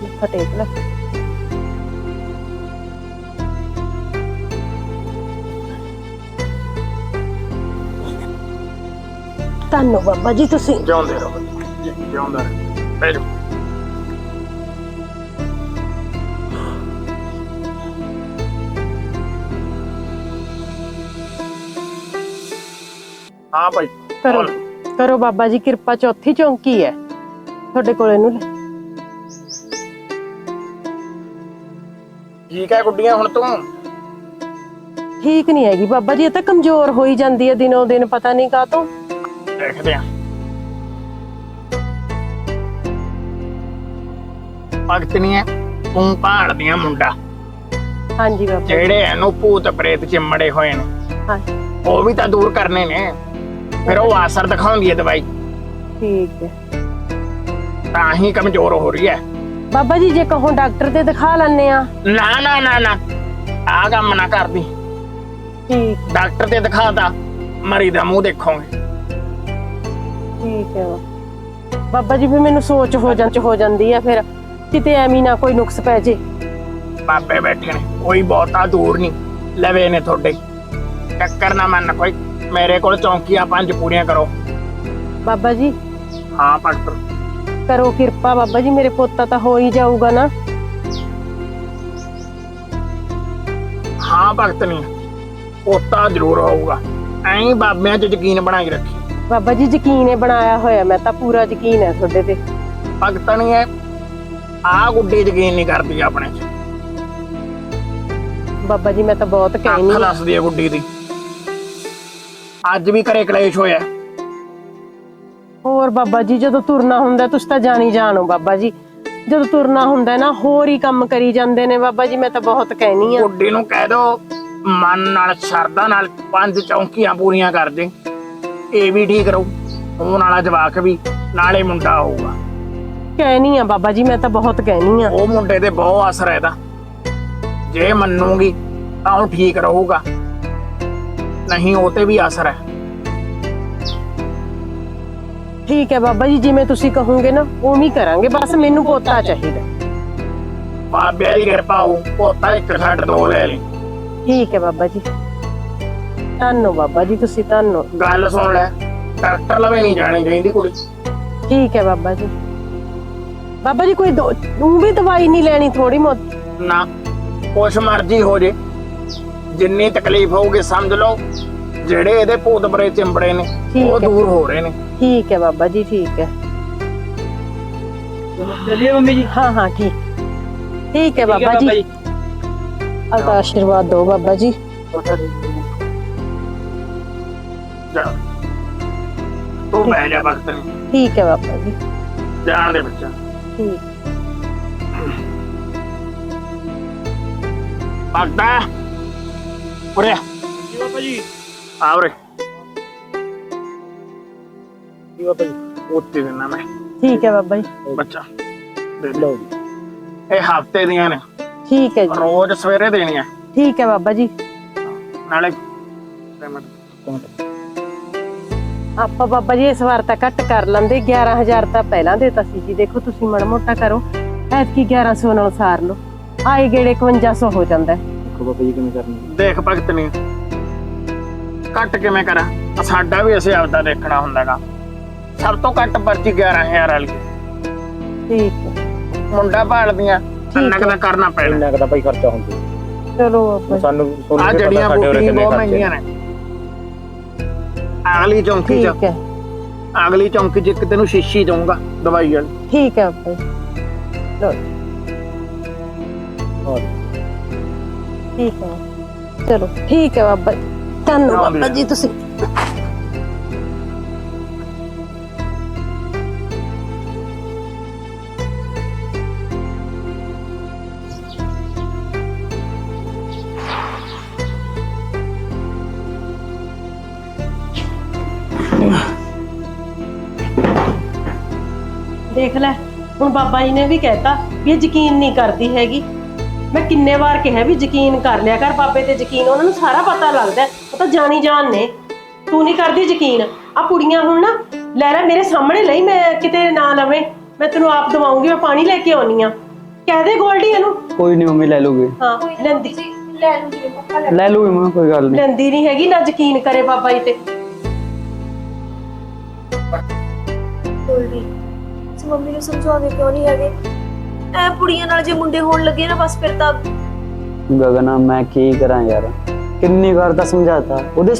ਮੱਥਾ ਟੇਕ ਲਓ ਧੰਨੋ ਬਾਬਾ ਜੀ ਤੁਸੀਂ। ਜਿਉਂਦੇ ਰਹੋ। ਜੀ, ਜਿਉਂਦਾ ਰਹੋ। ਬਹਿ ਜਾਓ। ਹਾਂ ਭਾਈ। ਕਰੋ। ਬੋਲ। ਕਰੋ ਬਾਬਾ ਜੀ ਕਿਰਪਾ ਚੌਥੀ ਚੌਂਕੀ ਹੈ। ਤੁਹਾਡੇ ਕੋਲ ਇਹਨੂੰ ਲੈ। ਠੀਕ ਹੈ ਗੁੱਡੀਆਂ ਹੁਣ ਤੂੰ? ਠੀਕ ਨਹੀਂ ਹੈਗੀ ਬਾਬਾ ਜੀ ਇਹ ਤਾਂ ਕਮਜ਼ੋਰ ਹੋਈ ਜਾਂਦੀ ਹੈ ਦਿਨੋਂ ਦਿਨ ਪਤਾ ਨਹੀਂ ਕਾਹਤੋਂ। ਦੇਖਦੇ ਆ ਭਗਤ ਨਹੀਂ ਹੈ ਤੂੰ ਪਹਾੜਦੀਆਂ ਮੁੰਡਾ। ਹਾਂਜੀ ਜੀ। ਜਿਹੜੇ ਇਹਨੂੰ ਭੂਤ ਪ੍ਰੇਤ ਚਿੰਮੜੇ ਹੋਏ ਨੇ ਹਾਂ ਉਹ ਵੀ ਤਾਂ ਦੂਰ ਕਰਨੇ ਨੇ। ਫਿਰ ਉਹ ਆਸਰ ਦਿਖਾਉਂਦੀ ਹੈ ਦਵਾਈ। ਠੀਕ ਹੈ। ਤਾਂ ਹੀ ਕਮਜ਼ੋਰ ਹੋ ਰਹੀ ਹੈ। ਬਾਬਾ ਜੀ ਜੇ ਕਹੋ ਡਾਕਟਰ ਤੇ ਦਿਖਾ ਲੈਣੇ ਆ ਨਾ ਨਾ ਨਾ ਨਾ। ਆ ਕੰਮ ਨਾ ਕਰਦੀ। ਠੀਕ। ਡਾਕਟਰ ਤੇ ਦਿਖਾਤਾ ਮਰੀ ਦਾ ਮੂੰਹ ਦੇਖੋਗੇ। ਠੀਕ ਹੈ। ਬਾਬਾ ਜੀ ਵੀ ਮੈਨੂੰ ਸੋਚ ਹੋ ਜਾਂ ਹੋ ਜਾਂਦੀ ਹੈ ਫਿਰ। ਕਿਤੇ ਐਵੇਂ ਨਾ ਕੋਈ ਨੁਕਸ ਪੈ ਜੇ। ਬਾਬੇ ਬੈਠੇ ਨੇ ਕੋਈ ਬਹੁਤਾ ਦੂਰ ਨਹੀਂ। ਲਵੇ ਨੇ ਤੁਹਾਡੇ। ਟੱਕਰ ਨਾ ਮੰਨ ਕੋਈ। ਮੇਰੇ ਕੋਲ ਚੌਂਕੀਆਂ ਪੰਜ ਪੂਰੀਆਂ ਕਰੋ। ਬਾਬਾ ਜੀ। ਹਾਂ ਭਗਤ ਕਰੋ ਕਿਰਪਾ ਬਾਬਾ ਜੀ ਮੇਰੇ ਪੋਤਾ ਤਾਂ ਹੋ ਹੀ ਜਾਊਗਾ ਨਾ। ਹਾਂ ਭਗਤ ਨਹੀਂ ਪੋਤਾ ਜ਼ਰੂਰ ਹੋਊਗਾ। ਐਂ ਬਾਬਿਆਂ 'ਚ ਯਕੀਨ ਬਣਾਈ ਰੱਖੀ। ਬਾਬਾ ਜੀ ਯਕੀਨ ਹੈ ਬਣਾਇਆ ਹੋਇਆ ਮੈਂ ਤਾਂ ਪੂਰਾ ਯਕੀਨ ਹੈ ਤੁਹਾਡੇ ਤੇ। ਭਗਤ ਨਹੀਂ ਹੈ ਆ ਗੁੱਡੀ ਯਕੀਨ ਨਹੀਂ ਕਰਦੀ ਆਪਣੇ 'ਚ। ਬਾਬਾ ਜੀ ਮੈਂ ਤਾਂ ਬਹੁਤ ਅੱਖ ਕਹਿਨੀ ਦੱਸਦੀ ਹੈ ਗੁੱਡੀ ਦੀ। ਅੱਜ ਵੀ ਘਰੇ ਕਲੇਸ਼ ਹੋਇਆ। ਹੋਰ ਬਾਬਾ ਜੀ ਜਦੋਂ ਤੁਰਨਾ ਹੁੰਦਾ ਤੁਸੀਂ ਤਾਂ ਜਾਣੀ ਜਾਣੋ ਬਾਬਾ ਜੀ। ਜਦੋਂ ਤੁਰਨਾ ਹੁੰਦਾ ਨਾ ਹੋਰ ਹੀ ਕੰਮ ਕਰੀ ਜਾਂਦੇ ਨੇ ਬਾਬਾ ਜੀ ਮੈਂ ਤਾਂ ਬਹੁਤ ਕਹਿਨੀ ਆ। ਗੁੱਡੀ ਨੂੰ ਕਹਿ ਦੋ ਮਨ ਨਾਲ ਸ਼ਰਧਾ ਨਾਲ ਪੰਜ ਚੌਂਕੀਆਂ ਪੂਰੀਆਂ ਕਰ ਦੇ। ਇਹ ਵੀ ਠੀਕ ਰਹੂ ਉਹ ਨਾਲਾ ਜਵਾਕ ਵੀ ਨਾਲੇ ਮੁੰਡਾ ਹੋਊਗਾ। ਕਹਿਨੀ ਆ ਬਾਬਾ ਜੀ ਮੈਂ ਤਾਂ ਬਹੁਤ ਕਹਿਨੀ ਆ। ਉਹ ਮੁੰਡੇ ਤੇ ਬਹੁਤ ਅਸਰ ਹੈ ਇਹਦਾ। ਜੇ ਮੰਨੂਗੀ ਤਾਂ ਉਹ ਠੀਕ ਰਹੂਗਾ। ਨਹੀਂ ਉਹ ਤੇ ਵੀ ਅਸਰ ਹੈ। ਠੀਕ ਹੈ ਬਾਬਾ ਜੀ ਜਿਵੇਂ ਤੁਸੀਂ ਕਹੋਗੇ ਨਾ ਉਵੇਂ ਹੀ ਕਰਾਂਗੇ। ਬਸ ਮੈਨੂੰ ਪੋਤਾ ਚਾਹੀਦਾ। ਬਾਬੇ ਦੀ ਕਿਰਪਾ ਹੋ ਪੋਤਾ ਇੱਕ ਛੱਡ ਦੋ ਲੈ ਲਈ ਠੀਕ ਹੈ ਬਾਬਾ ਜੀ। ਧੰਨੋ ਬਾਬਾ ਜੀ ਤੁਸੀਂ ਧੰਨੋ। ਗੱਲ ਸੁਣ ਲੈ ਡਾਕਟਰ ਲਵੇ ਨਹੀਂ ਜਾਣੀ ਚਾਹੀਦੀ ਕੁੜੀ। ਠੀਕ ਹੈ ਬਾਬਾ ਜੀ। ਬਾਬਾ ਜੀ ਕੋਈ ਦੋ ਊਂ ਵੀ ਦਵਾਈ ਨਹੀਂ ਲੈਣੀ ਥੋੜੀ ਮੋਤ ਨਾ ਕੁਛ ਮਰਜ਼ੀ ਹੋ ਜੇ। ਜਿੰਨੀ ਤਕਲੀਫ ਹੋਊਗੀ ਸਮਝ ਲਓ। ਜਿਹੜੇ ਇਹਦੇ ਭੂਤ ਬਰੇ ਚਿੰਬੜੇ ਨੇ ਠੀਕ ਉਹ ਹੈ। ਦੂਰ ਹੋ ਰਹੇ ਨੇ। ਠੀਕ ਹੈ ਬਾਬਾ ਜੀ ਠੀਕ ਹੈ। ਚਲਿਏ ਮੰਮੀ ਜੀ? ਹਾਂ ਹਾਂ ਠੀਕ। ਠੀਕ ਹੈ ਬਾਬਾ ਜੀ। ਆਸ਼ੀਰਵਾਦ ਦਿਓ ਬਾਬਾ ਜੀ। ਜਾ ਤੂੰ ਬਹਿ ਜਾ ਵਕਤ ਨਹੀਂ ਠੀਕ ਹੈ ਬਾਬਾ ਜੀ ਜਾਣ ਦੇ ਬੱਚਾ ਠੀਕ ਭਗਤਾ ਉਰੇ ਆ ਜੀ ਬਾਬਾ ਜੀ ਆ ਉਰੇ ਜੀ ਬਾਬਾ ਜੀ ਉੱਤੇ ਦੇਣਾ ਮੈਂ ਠੀਕ ਹੈ ਬਾਬਾ ਜੀ ਬੱਚਾ ਦੇ ਦੇ। ਲਓ ਜੀ ਇਹ ਹਫ਼ਤੇ ਦੀਆਂ ਨੇ ਠੀਕ ਹੈ ਜੀ ਰੋਜ਼ ਸਵੇਰੇ ਦੇਣੀਆਂ ਠੀਕ ਹੈ ਬਾਬਾ ਜੀ ਨਾਲੇ payment ਆਪਾਂ ਬਾਬਾ ਜੀ ਇਸ ਵਾਰ ਤਾਂ ਘੱਟ ਕਰ ਲੈਂਦੇ 11000 ਤਾਂ ਪਹਿਲਾਂ ਦੇਤਾ ਸੀ ਜੀ। ਦੇਖੋ ਤੁਸੀਂ ਮੜ ਮੋਟਾ ਕਰੋ ਐਤਕੀ 1100 ਨਾਲ ਸਾਰ ਲਓ। ਆਏ ਗੇੜੇ 5100 ਹੋ ਜਾਂਦਾ। ਦੇਖੋ ਬਾਬਾ ਜੀ ਕਿਵੇਂ ਕਰਨੀ ਦੇਖ ਭਗਤ ਨੇ ਘੱਟ ਕਿਵੇਂ ਕਰਾਂ? ਸਾਡਾ ਵੀ ਅਸੀਂ ਆਪਦਾ ਦੇਖਣਾ ਹੁੰਦਾਗਾ। ਸਭ ਤੋਂ ਘੱਟ ਪਰਚੀ 11000 ਵਾਲੀ। ਠੀਕ ਹੈ। ਮੁੰਡਾ ਭਾਲਦੀਆਂ ਕੁ ਤਾਂ ਕਰਨਾ ਪੈਣਾ। ਕੁ ਤਾਂ ਭਾਈ ਖਰਚਾ ਹੁੰਦਾ। ਚਲੋ ਜੀ ਸਾਨੂੰ ਸੋਨੂੰ ਆ ਜੜੀਆਂ ਬੂਟੀਆਂ ਬਹੁਤ ਮਹਿੰਗੀਆਂ ਨੇ। ਅਗਲੀ ਚੌਂਕੀ ਚ ਠੀਕ ਹੈ। ਅਗਲੀ ਚੌਂਕੀ ਚ ਇੱਕ ਤੈਨੂੰ ਸ਼ੀਸ਼ੀ ਦਊਂਗਾ ਦਵਾਈ ਵਾਲੀ। ਠੀਕ ਹੈ ਲਓ ਜੀ, ਹੋਰ। ਠੀਕ ਹੈ। ਚਲੋ ਠੀਕ ਹੈ ਬਾਬਾ ਧੰਨਵਾਦ ਬਾਬਾ ਜੀ ਤੁਸੀਂ। ਦੇਖ ਲੈ। ਹੁਣ ਬਾਬਾ ਜੀ ਨੇ ਵੀ ਕਹਿਤਾ ਵੀ ਇਹ ਯਕੀਨ ਨਹੀਂ ਕਰਦੀ ਹੈਗੀ। ਮੈਂ ਕਿੰਨੇ ਵਾਰ ਕਿਹਾ ਵੀ ਯਕੀਨ ਕਰ ਲਿਆ ਕਰ ਬਾਬੇ ਤੇ ਯਕੀਨ ਉਹਨਾਂ ਨੂੰ ਸਾਰਾ ਪਤਾ ਲੱਗਦਾ ਹੈ, ਉਹ ਤਾਂ ਜਾਣੀ ਜਾਣ ਨੇ। ਤੂੰ ਨਹੀਂ ਕਰਦੀ ਯਕੀਨ। ਆ ਕੁੜੀਆਂ ਹੁਣ ਨਾ ਲੈ ਲੈ ਮੇਰੇ ਸਾਹਮਣੇ ਲਈ ਮੈਂ ਕਿਤੇ ਨਾ ਲਵੇਂ। ਮੈਂ ਤੈਨੂੰ ਆਪ ਦਵਾਉਂਗੀ ਮੈਂ ਪਾਣੀ ਲੈ ਕੇ ਆਉਣੀ ਆ। ਕਹਿ ਦੇ ਗੋਲਡੀ ਇਹਨੂੰ। ਕੋਈ ਨਹੀਂ ਮੰਮੀ ਲੈ ਲੂਗੀ। ਹਾਂ ਲੈਂਦੀ। ਲੈ ਲੂ ਜੀ ਪੱਕਾ ਲੈ ਲੈ ਲੂਗੀ ਮਾਂ ਕੋਈ ਗੱਲ ਨਹੀਂ। ਲੈਂਦੀ ਨਹੀਂ ਹੈਗੀ ਨਾ ਯਕੀਨ ਕਰੇ ਬਾਬਾ ਜੀ ਤੇ। ਗੋਲਡੀ ਤੁਸੀਂ ਮੰਮੀ ਨੂੰ ਸਮਝਾਉਂਦੇ ਕਿਉਂ ਨਹੀਂ ਹੈਗੇ? ਐ ਕੁੜੀਆਂ ਨਾਲ ਜੇ ਮੁੰਡੇ ਹੋਣ ਲੱਗੇ ਨਾ ਬਸ ਫਿਰ ਤਾਂ ਗਗਨਾ ਮੈਂ ਕੀ ਕਰਾਂ ਯਾਰ? ਕਿੰਨੀ ਵਾਰ ਤਾਂ ਸਮਝਾਤਾ। ਉਹਦੇ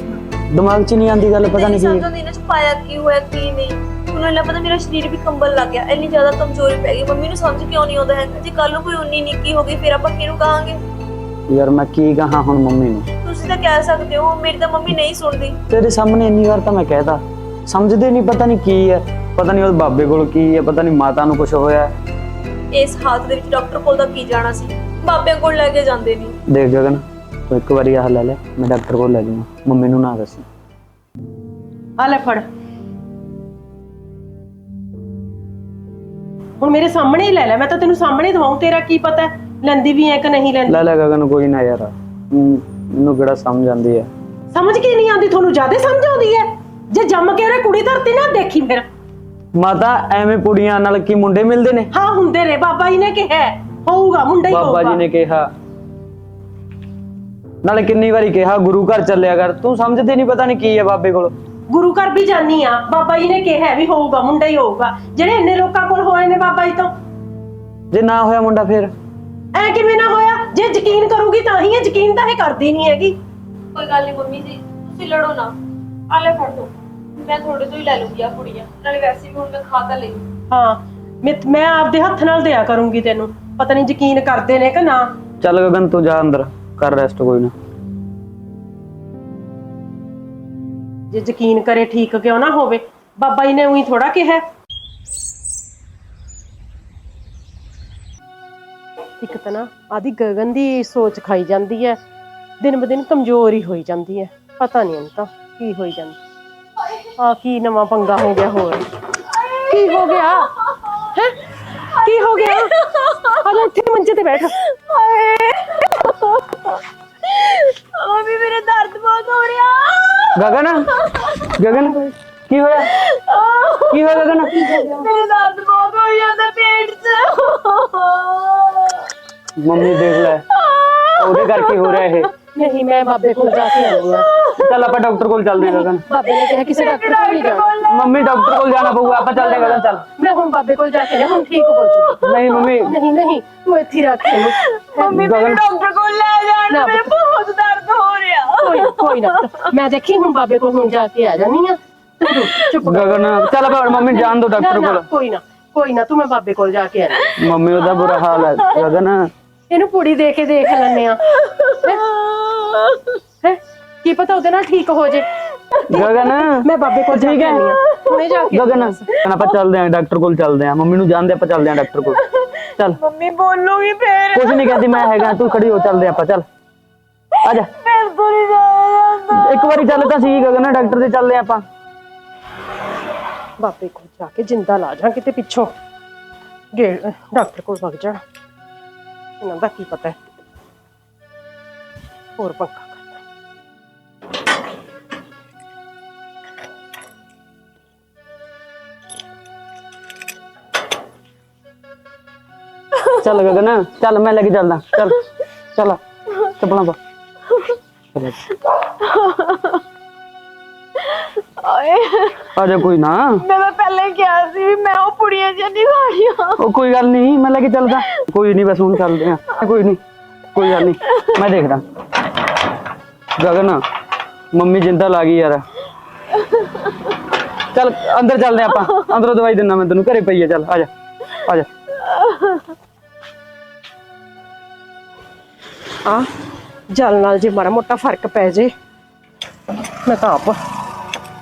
ਦਿਮਾਗ 'ਚ ਨਹੀਂ ਆਂਦੀ ਗੱਲ ਪਤਾ ਨਹੀਂ ਕੀ। ਸਮਝਾਉਂਦੇ ਇਹਨਾਂ ਚ ਪਾਇਆ ਕੀ ਹੋਇਆ ਕੀ ਨਹੀਂ। ਉਹਨਾਂ ਨੂੰ ਪਤਾ ਮੇਰਾ ਸਰੀਰ ਵੀ ਕੰਬਲ ਲੱਗ ਗਿਆ ਇੰਨੀ ਜ਼ਿਆਦਾ ਕਮਜ਼ੋਰੀ ਪੈ ਗਈ। ਮੰਮੀ ਨੂੰ ਸਮਝ ਕਿਉਂ ਨਹੀਂ ਆਉਂਦਾ ਹੈਗਾ? ਜੇ ਕੱਲ ਨੂੰ ਕੋਈ ਉਨੀ ਨਿੱਕੀ ਹੋ ਗਈ ਫਿਰ ਆਪਾਂ ਕਿਹਨੂੰ ਕਹਾਂਗੇ? ਯਾਰ ਮੈਂ ਕੀ ਕਹਾਂ ਹੁਣ ਮੰਮੀ ਨੂੰ? ਤੁਸੀਂ ਤਾਂ ਕਹਿ ਸਕਦੇ ਹੋ ਮੇਰੀ ਤਾਂ ਮੰਮੀ ਨਹੀਂ ਸੁਣਦੀ। ਤੇਰੇ ਸਾਹਮਣੇ ਇੰਨੀ ਵਾਰ ਤਾਂ ਮੈਂ ਕਹਿਤਾ। ਸਮਝਦੇ ਨਹੀਂ ਪਤਾ ਨਹੀਂ ਕੀ ਹੈ ਪਤਾ ਨਹੀਂ ਉਹ ਬਾਬੇ ਕੋਲ ਕੀ ਹੈ ਪਤਾ ਨਹੀਂ ਮਾਤਾ ਨੂੰ ਕੁਝ ਹੋਇਆ ਹੈ। ਇਸ ਹਾਲਤ ਦੇ ਵਿੱਚ ਡਾਕਟਰ ਕੋਲ ਤਾਂ ਕੀ ਜਾਣਾ ਸੀ? ਬਾਬਿਆਂ ਕੋਲ ਲੈ ਕੇ ਜਾਂਦੇ ਨਹੀਂ। ਦੇਖ ਗਗਨ ਤੂੰ ਇੱਕ ਵਾਰੀ ਆਹ ਲੈ ਲੈ ਮੈਂ ਡਾਕਟਰ ਕੋਲ ਲੈ ਜਾਊਂਗਾ। ਮੰਮੀ ਨੂੰ ਨਾ ਦੱਸੀ। ਆ ਲੈ ਫੜ। ਹੁਣ ਮੇਰੇ ਸਾਹਮਣੇ ਹੀ ਲੈ ਲੈ ਮੈਂ ਤਾਂ ਤੈਨੂੰ ਸਾਹਮਣੇ ਦਵਾਉਂ ਤੇਰਾ ਕੀ ਪਤਾ ਹੈ, ਲੈਂਦੀ ਵੀ ਐ ਕਿ ਨਹੀਂ ਲੈਂਦੀ? ਲੈ ਲੈ ਗਗਨ ਕੋਈ ਨਾ ਯਾਰ। ਹਮ, ਮੈਨੂੰ ਕਿਹੜਾ ਸਮਝ ਆਂਦੀ ਹੈ। ਸਮਝ ਕੀ ਨਹੀਂ ਆਉਂਦੀ ਤੁਹਾਨੂੰ ਜ਼ਿਆਦਾ ਸਮਝ ਆਉਂਦੀ ਹੈ। ਜੇ ਜੰਮ ਕੇ ਉਹਨੇ ਕੁੜੀ ਧਰਤੀ ਨਾ ਦੇਖੀ ਫਿਰ। ਮਾਤਾ ਐਵੇਂ ਕੁੜੀਆਂ ਨਾਲ ਕੀ ਮੁੰਡੇ ਮਿਲਦੇ ਨੇ? ਹਾਂ ਹੁੰਦੇ ਨੇ ਬਾਬਾ ਜੀ ਨੇ ਕਿਹਾ ਹੈ, ਹੋਊਗਾ ਮੁੰਡਾ ਹੀ ਬਾਬਾ ਹੋਊਗਾ। ਜੀ ਨੇ ਕਿਹਾ। ਨਾਲੇ ਕਿੰਨੀ ਵਾਰੀ ਕਿਹਾ ਗੁਰੂ ਘਰ ਚੱਲਿਆ ਕਰ। ਤੂੰ ਸਮਝਦੇ ਨਹੀਂ ਪਤਾ ਨਹੀਂ ਕੀ ਹੈ ਬਾਬੇ ਕੋਲ। ਗੁਰੂ ਘਰ ਵੀ ਜਾਨੀ ਆ ਬਾਬਾ ਜੀ ਨੇ ਕਿਹਾ ਹੈ ਵੀ ਹੋਊਗਾ ਮੁੰਡਾ ਹੀ ਹੋਊਗਾ। ਜਿਹੜੇ ਇੰਨੇ ਲੋਕਾਂ ਕੋਲ ਹੋਏ ਨੇ ਬਾਬਾ ਜੀ ਤੋਂ। ਜੇ ਨਾ ਹੋਇਆ ਮੁੰਡਾ ਫੇਰ? ਐ ਕਿਵੇਂ ਨਾ ਹੋਇਆ? ਜੇ ਯਕੀਨ ਕਰੂਗੀ ਤਾਂ ਹੀ ਹੈ ਯਕੀਨ ਤਾਂ ਇਹ ਕਰਦੀ ਨਹੀਂ ਹੈਗੀ। ਕੋਈ ਗੱਲ ਨਹੀਂ ਮੰਮੀ ਜੀ ਤੁਸੀਂ ਲੜੋ ਨਾ। ਆ ਲੈ ਫੜ ਦੋ। ਮੈਂ ਤੁਹਾਡੇ ਤੋਂ ਹੀ ਲੈ ਲੂੰਗੀ ਆ ਕੁੜੀਆਂ। ਨਾਲੇ ਵੈਸੇ ਵੀ ਹੁਣ ਮੈਂ ਖਾ ਤਾਂ ਲਈ। ਹਾਂ ਮੈਂ ਮੈਂ ਆਪਦੇ ਹੱਥ ਨਾਲ ਦਿਆ ਕਰੂੰਗੀ ਤੈਨੂੰ। ਪਤਾ ਨਹੀਂ ਯਕੀਨ ਕਰਦੇ ਨੇ ਕਿ ਨਾ। ਚੱਲ ਗਗਨ ਤੂੰ ਜਾ ਅੰਦਰ। ਕਰ ਰੈਸਟ ਕੋਈ ਨਾ। ਜੇ ਯਕੀਨ ਕਰੇ ਠੀਕ ਕਿਉਂ ਨਾ ਹੋਵੇ ਬਾਬਾ ਜੀ ਨੇ ਉਹੀ ਥੋੜਾ ਕਿਹਾ। ਇੱਕ ਤਾਂ ਨਾ ਆਦੀ ਗਗਨ ਦੀ ਸੋਚ ਖਾਈ ਜਾਂਦੀ ਹੈ। ਦਿਨ ਬ ਦਿਨ ਕਮਜ਼ੋਰ ਹੀ ਹੋਈ ਜਾਂਦੀ ਹੈ। ਪਤਾ ਨਹੀਂ ਇਹਨੂੰ ਤਾਂ ਕੀ ਹੋਈ ਜਾਂਦੀ। ਆ ਕੀ ਨਵਾਂ ਪੰਗਾ ਹੋ ਗਿਆ ਹੋਰ ਕੀ ਹੋ ਗਿਆ ਹੈ ਕੀ ਹੋ ਗਿਆ ਆ ਲੈ ਇੱਥੇ ਮੰਜੇ ਤੇ ਬੈਠ ਮੰਮੀ ਮੇਰੇ ਦਰਦ ਬਹੁਤ ਹੋ ਰਿਹਾ ਗਗਨ ਗਗਨ ਕੀ ਹੋਇਆ ਕੀ ਹੋਇਆ ਗਗਨ ਮੇਰੇ ਦਰਦ ਬਹੁਤ ਹੋ ਜਾਂਦਾ ਪੇਟ 'ਚ ਮੰਮੀ ਦੇਖ ਲੈ ਉਹਦੇ ਕਰਕੇ ਹੋ ਰਿਹਾ ਇਹ ਨਹੀਂ ਮੈਂ ਬਾਬੇ ਕੋਲ ਜਾ ਕੇ ਆਉਂਦੀ ਹਾਂ ਚੱਲ ਆਪਾਂ ਡਾਕਟਰ ਕੋਲ ਚੱਲਦੇ ਹਾਂ ਗਗਨ। ਬਾਬੇ ਨੇ ਕਿਹਾ ਕਿਸੇ ਡਾਕਟਰ ਕੋਲ ਨਹੀਂ ਜਾਣਾ। ਮੰਮੀ ਡਾਕਟਰ ਕੋਲ ਜਾਣਾ ਪਊਗਾ ਆਪਾਂ ਚੱਲਦੇ ਹਾਂ ਗਗਨ ਚੱਲ। ਮੈਂ ਹੁਣ ਬਾਬੇ ਕੋਲ ਜਾ ਕੇ ਆਇਆ, ਹੁਣ ਠੀਕ ਹੋ ਜੂਗੀ ਨਹੀਂ ਮੰਮੀ। ਨਹੀਂ ਨਹੀਂ ਤੂੰ ਇੱਥੇ ਹੀ ਰੱਖ ਇਹਨੂੰ ਮੰਮੀ ਮੈਨੂੰ ਡਾਕਟਰ ਕੋਲ ਲੈ ਜਾਣ ਨਾ ਮੇਰੇ। ਬਹੁਤ ਦਰਦ ਹੋ ਰਿਹਾ। ਕੋਈ ਕੋਈ ਨਾ। ਮੈਂ ਦੇਖੀ ਹੁਣ ਬਾਬੇ ਕੋਲ ਹੁਣ ਜਾ ਕੇ ਆ ਜਾਨੀ ਆ ਚੁੱਪ ਗਗਨ ਚੱਲ ਆਪਾਂ ਮੰਮੀ ਜਾਣ ਦੋ ਨਾ, ਡਾਕਟਰ ਨਾ, ਕੋਲ। ਕੋਈ ਨਾ ਕੋਈ ਨਾ ਤੂੰ ਮੈਂ ਬਾਬੇ ਕੋਲ ਜਾ ਕੇ ਆ ਮੰਮੀ ਉਹਦਾ ਬੁਰਾ ਹਾਲ ਹੈ। ਗਗਨ। ਇਹਨੂੰ ਕੁੜੀ ਦੇ ਕੇ ਦੇਖ ਲੈਣੇ ਆ ਕੀ ਪਤਾ ਉਹਦੇ ਨਾਲ ਠੀਕ ਹੋ ਜੇ। ਗਗਨ। ਮੈਂ ਬਾਬੇ ਕੋਲ ਜਾ ਠੀਕ ਕੇ ਹੈ। ਆਨੀ ਆ ਹੁਣੇ ਜਾ ਕੇ ਗਗਨ ਆਪਾਂ ਚੱਲਦੇ ਹਾਂ ਡਾਕਟਰ ਕੋਲ ਚੱਲਦੇ ਹਾਂ। ਮੰਮੀ ਨੂੰ ਜਾਣਦੇ ਆਪਾਂ ਚੱਲਦੇ ਹਾਂ ਡਾਕਟਰ ਕੋਲ। ਚੱਲ। ਮੰਮੀ ਬੋਲੂਗੀ ਫੇਰ। ਕੁਝ ਨਹੀਂ ਕਹਿੰਦੀ ਮੈਂ ਹੈਗਾ ਤੂੰ ਖੜੀ ਹੋ ਚੱਲਦੇ ਆਪਾਂ ਚੱਲ। ਆ ਜਾ। ਮੈਂ ਤੋਂ ਨਹੀਂ ਜਾਇਆ ਜਾਂਦਾ। ਇੱਕ ਵਾਰੀ ਚੱਲ ਤਾਂ ਸੀ ਗਗਨ ਡਾਕਟਰ ਦੇ ਚੱਲਦੇ ਆਪਾਂ। ਬਾਬੇ ਕੋਲ ਜਾ ਕੇ ਜਿੰਦਾ ਲਾ ਜਾ ਕਿਤੇ ਪਿੱਛੋਂ। ਗੇ ਡਾਕਟਰ ਕੋਲ ਵਗ ਜਾਣਾ ਇਹਨਾਂ ਦਾ ਕੀ ਪਤਾ ਹੈ। ਹੋਰ ਪੰਖਾ। ਚੱਲ ਗਗਨ ਚੱਲ। ਮੈਂ ਲੈ ਕੇ ਚੱਲਦਾ। ਚੱਲ ਚੱਲ। ਚੱਪਲਾਂ ਪਾ। ਚੱਲ। ਆਏ ਆ ਜਾ ਕੋਈ ਨਾ। ਮੈਂ ਤਾਂ ਪਹਿਲਾਂ ਹੀ ਕਿਹਾ ਸੀ ਵੀ ਮੈਂ ਉਹ ਕੁੜੀਆਂ ਜਿਹੀਆਂ ਨਹੀਂ ਖਾਣੀਆਂ ਉਹ ਕੋਈ ਗੱਲ ਨਹੀਂ ਮੈਂ ਲੈ ਕੇ ਚੱਲਦਾ। ਕੋਈ ਨਹੀਂ ਬਸ ਹੁਣ ਚੱਲਦੇ ਆ ਕੋਈ ਨਹੀਂ ਕੋਈ ਗੱਲ ਨਹੀਂ ਮੈਂ ਦੇਖਦਾ। ਗਗਨ ਮੰਮੀ ਜਿੰਦਾ ਲਾ ਗਈ ਯਾਰ। ਚੱਲ ਅੰਦਰ ਚੱਲਦੇ ਆਪਾਂ। ਅੰਦਰੋਂ ਦਵਾਈ ਦਿੰਦਾ ਮੈਂ ਤੈਨੂੰ ਘਰੇ ਪਈ ਆ ਚੱਲ ਆ ਜਾ ਆ ਜਾ। ਜਲ ਨਾਲ ਜੇ ਮਾੜਾ ਮੋਟਾ ਫ਼ਰਕ ਪੈ ਜੇ ਮੈਂ ਤਾਂ ਆਪ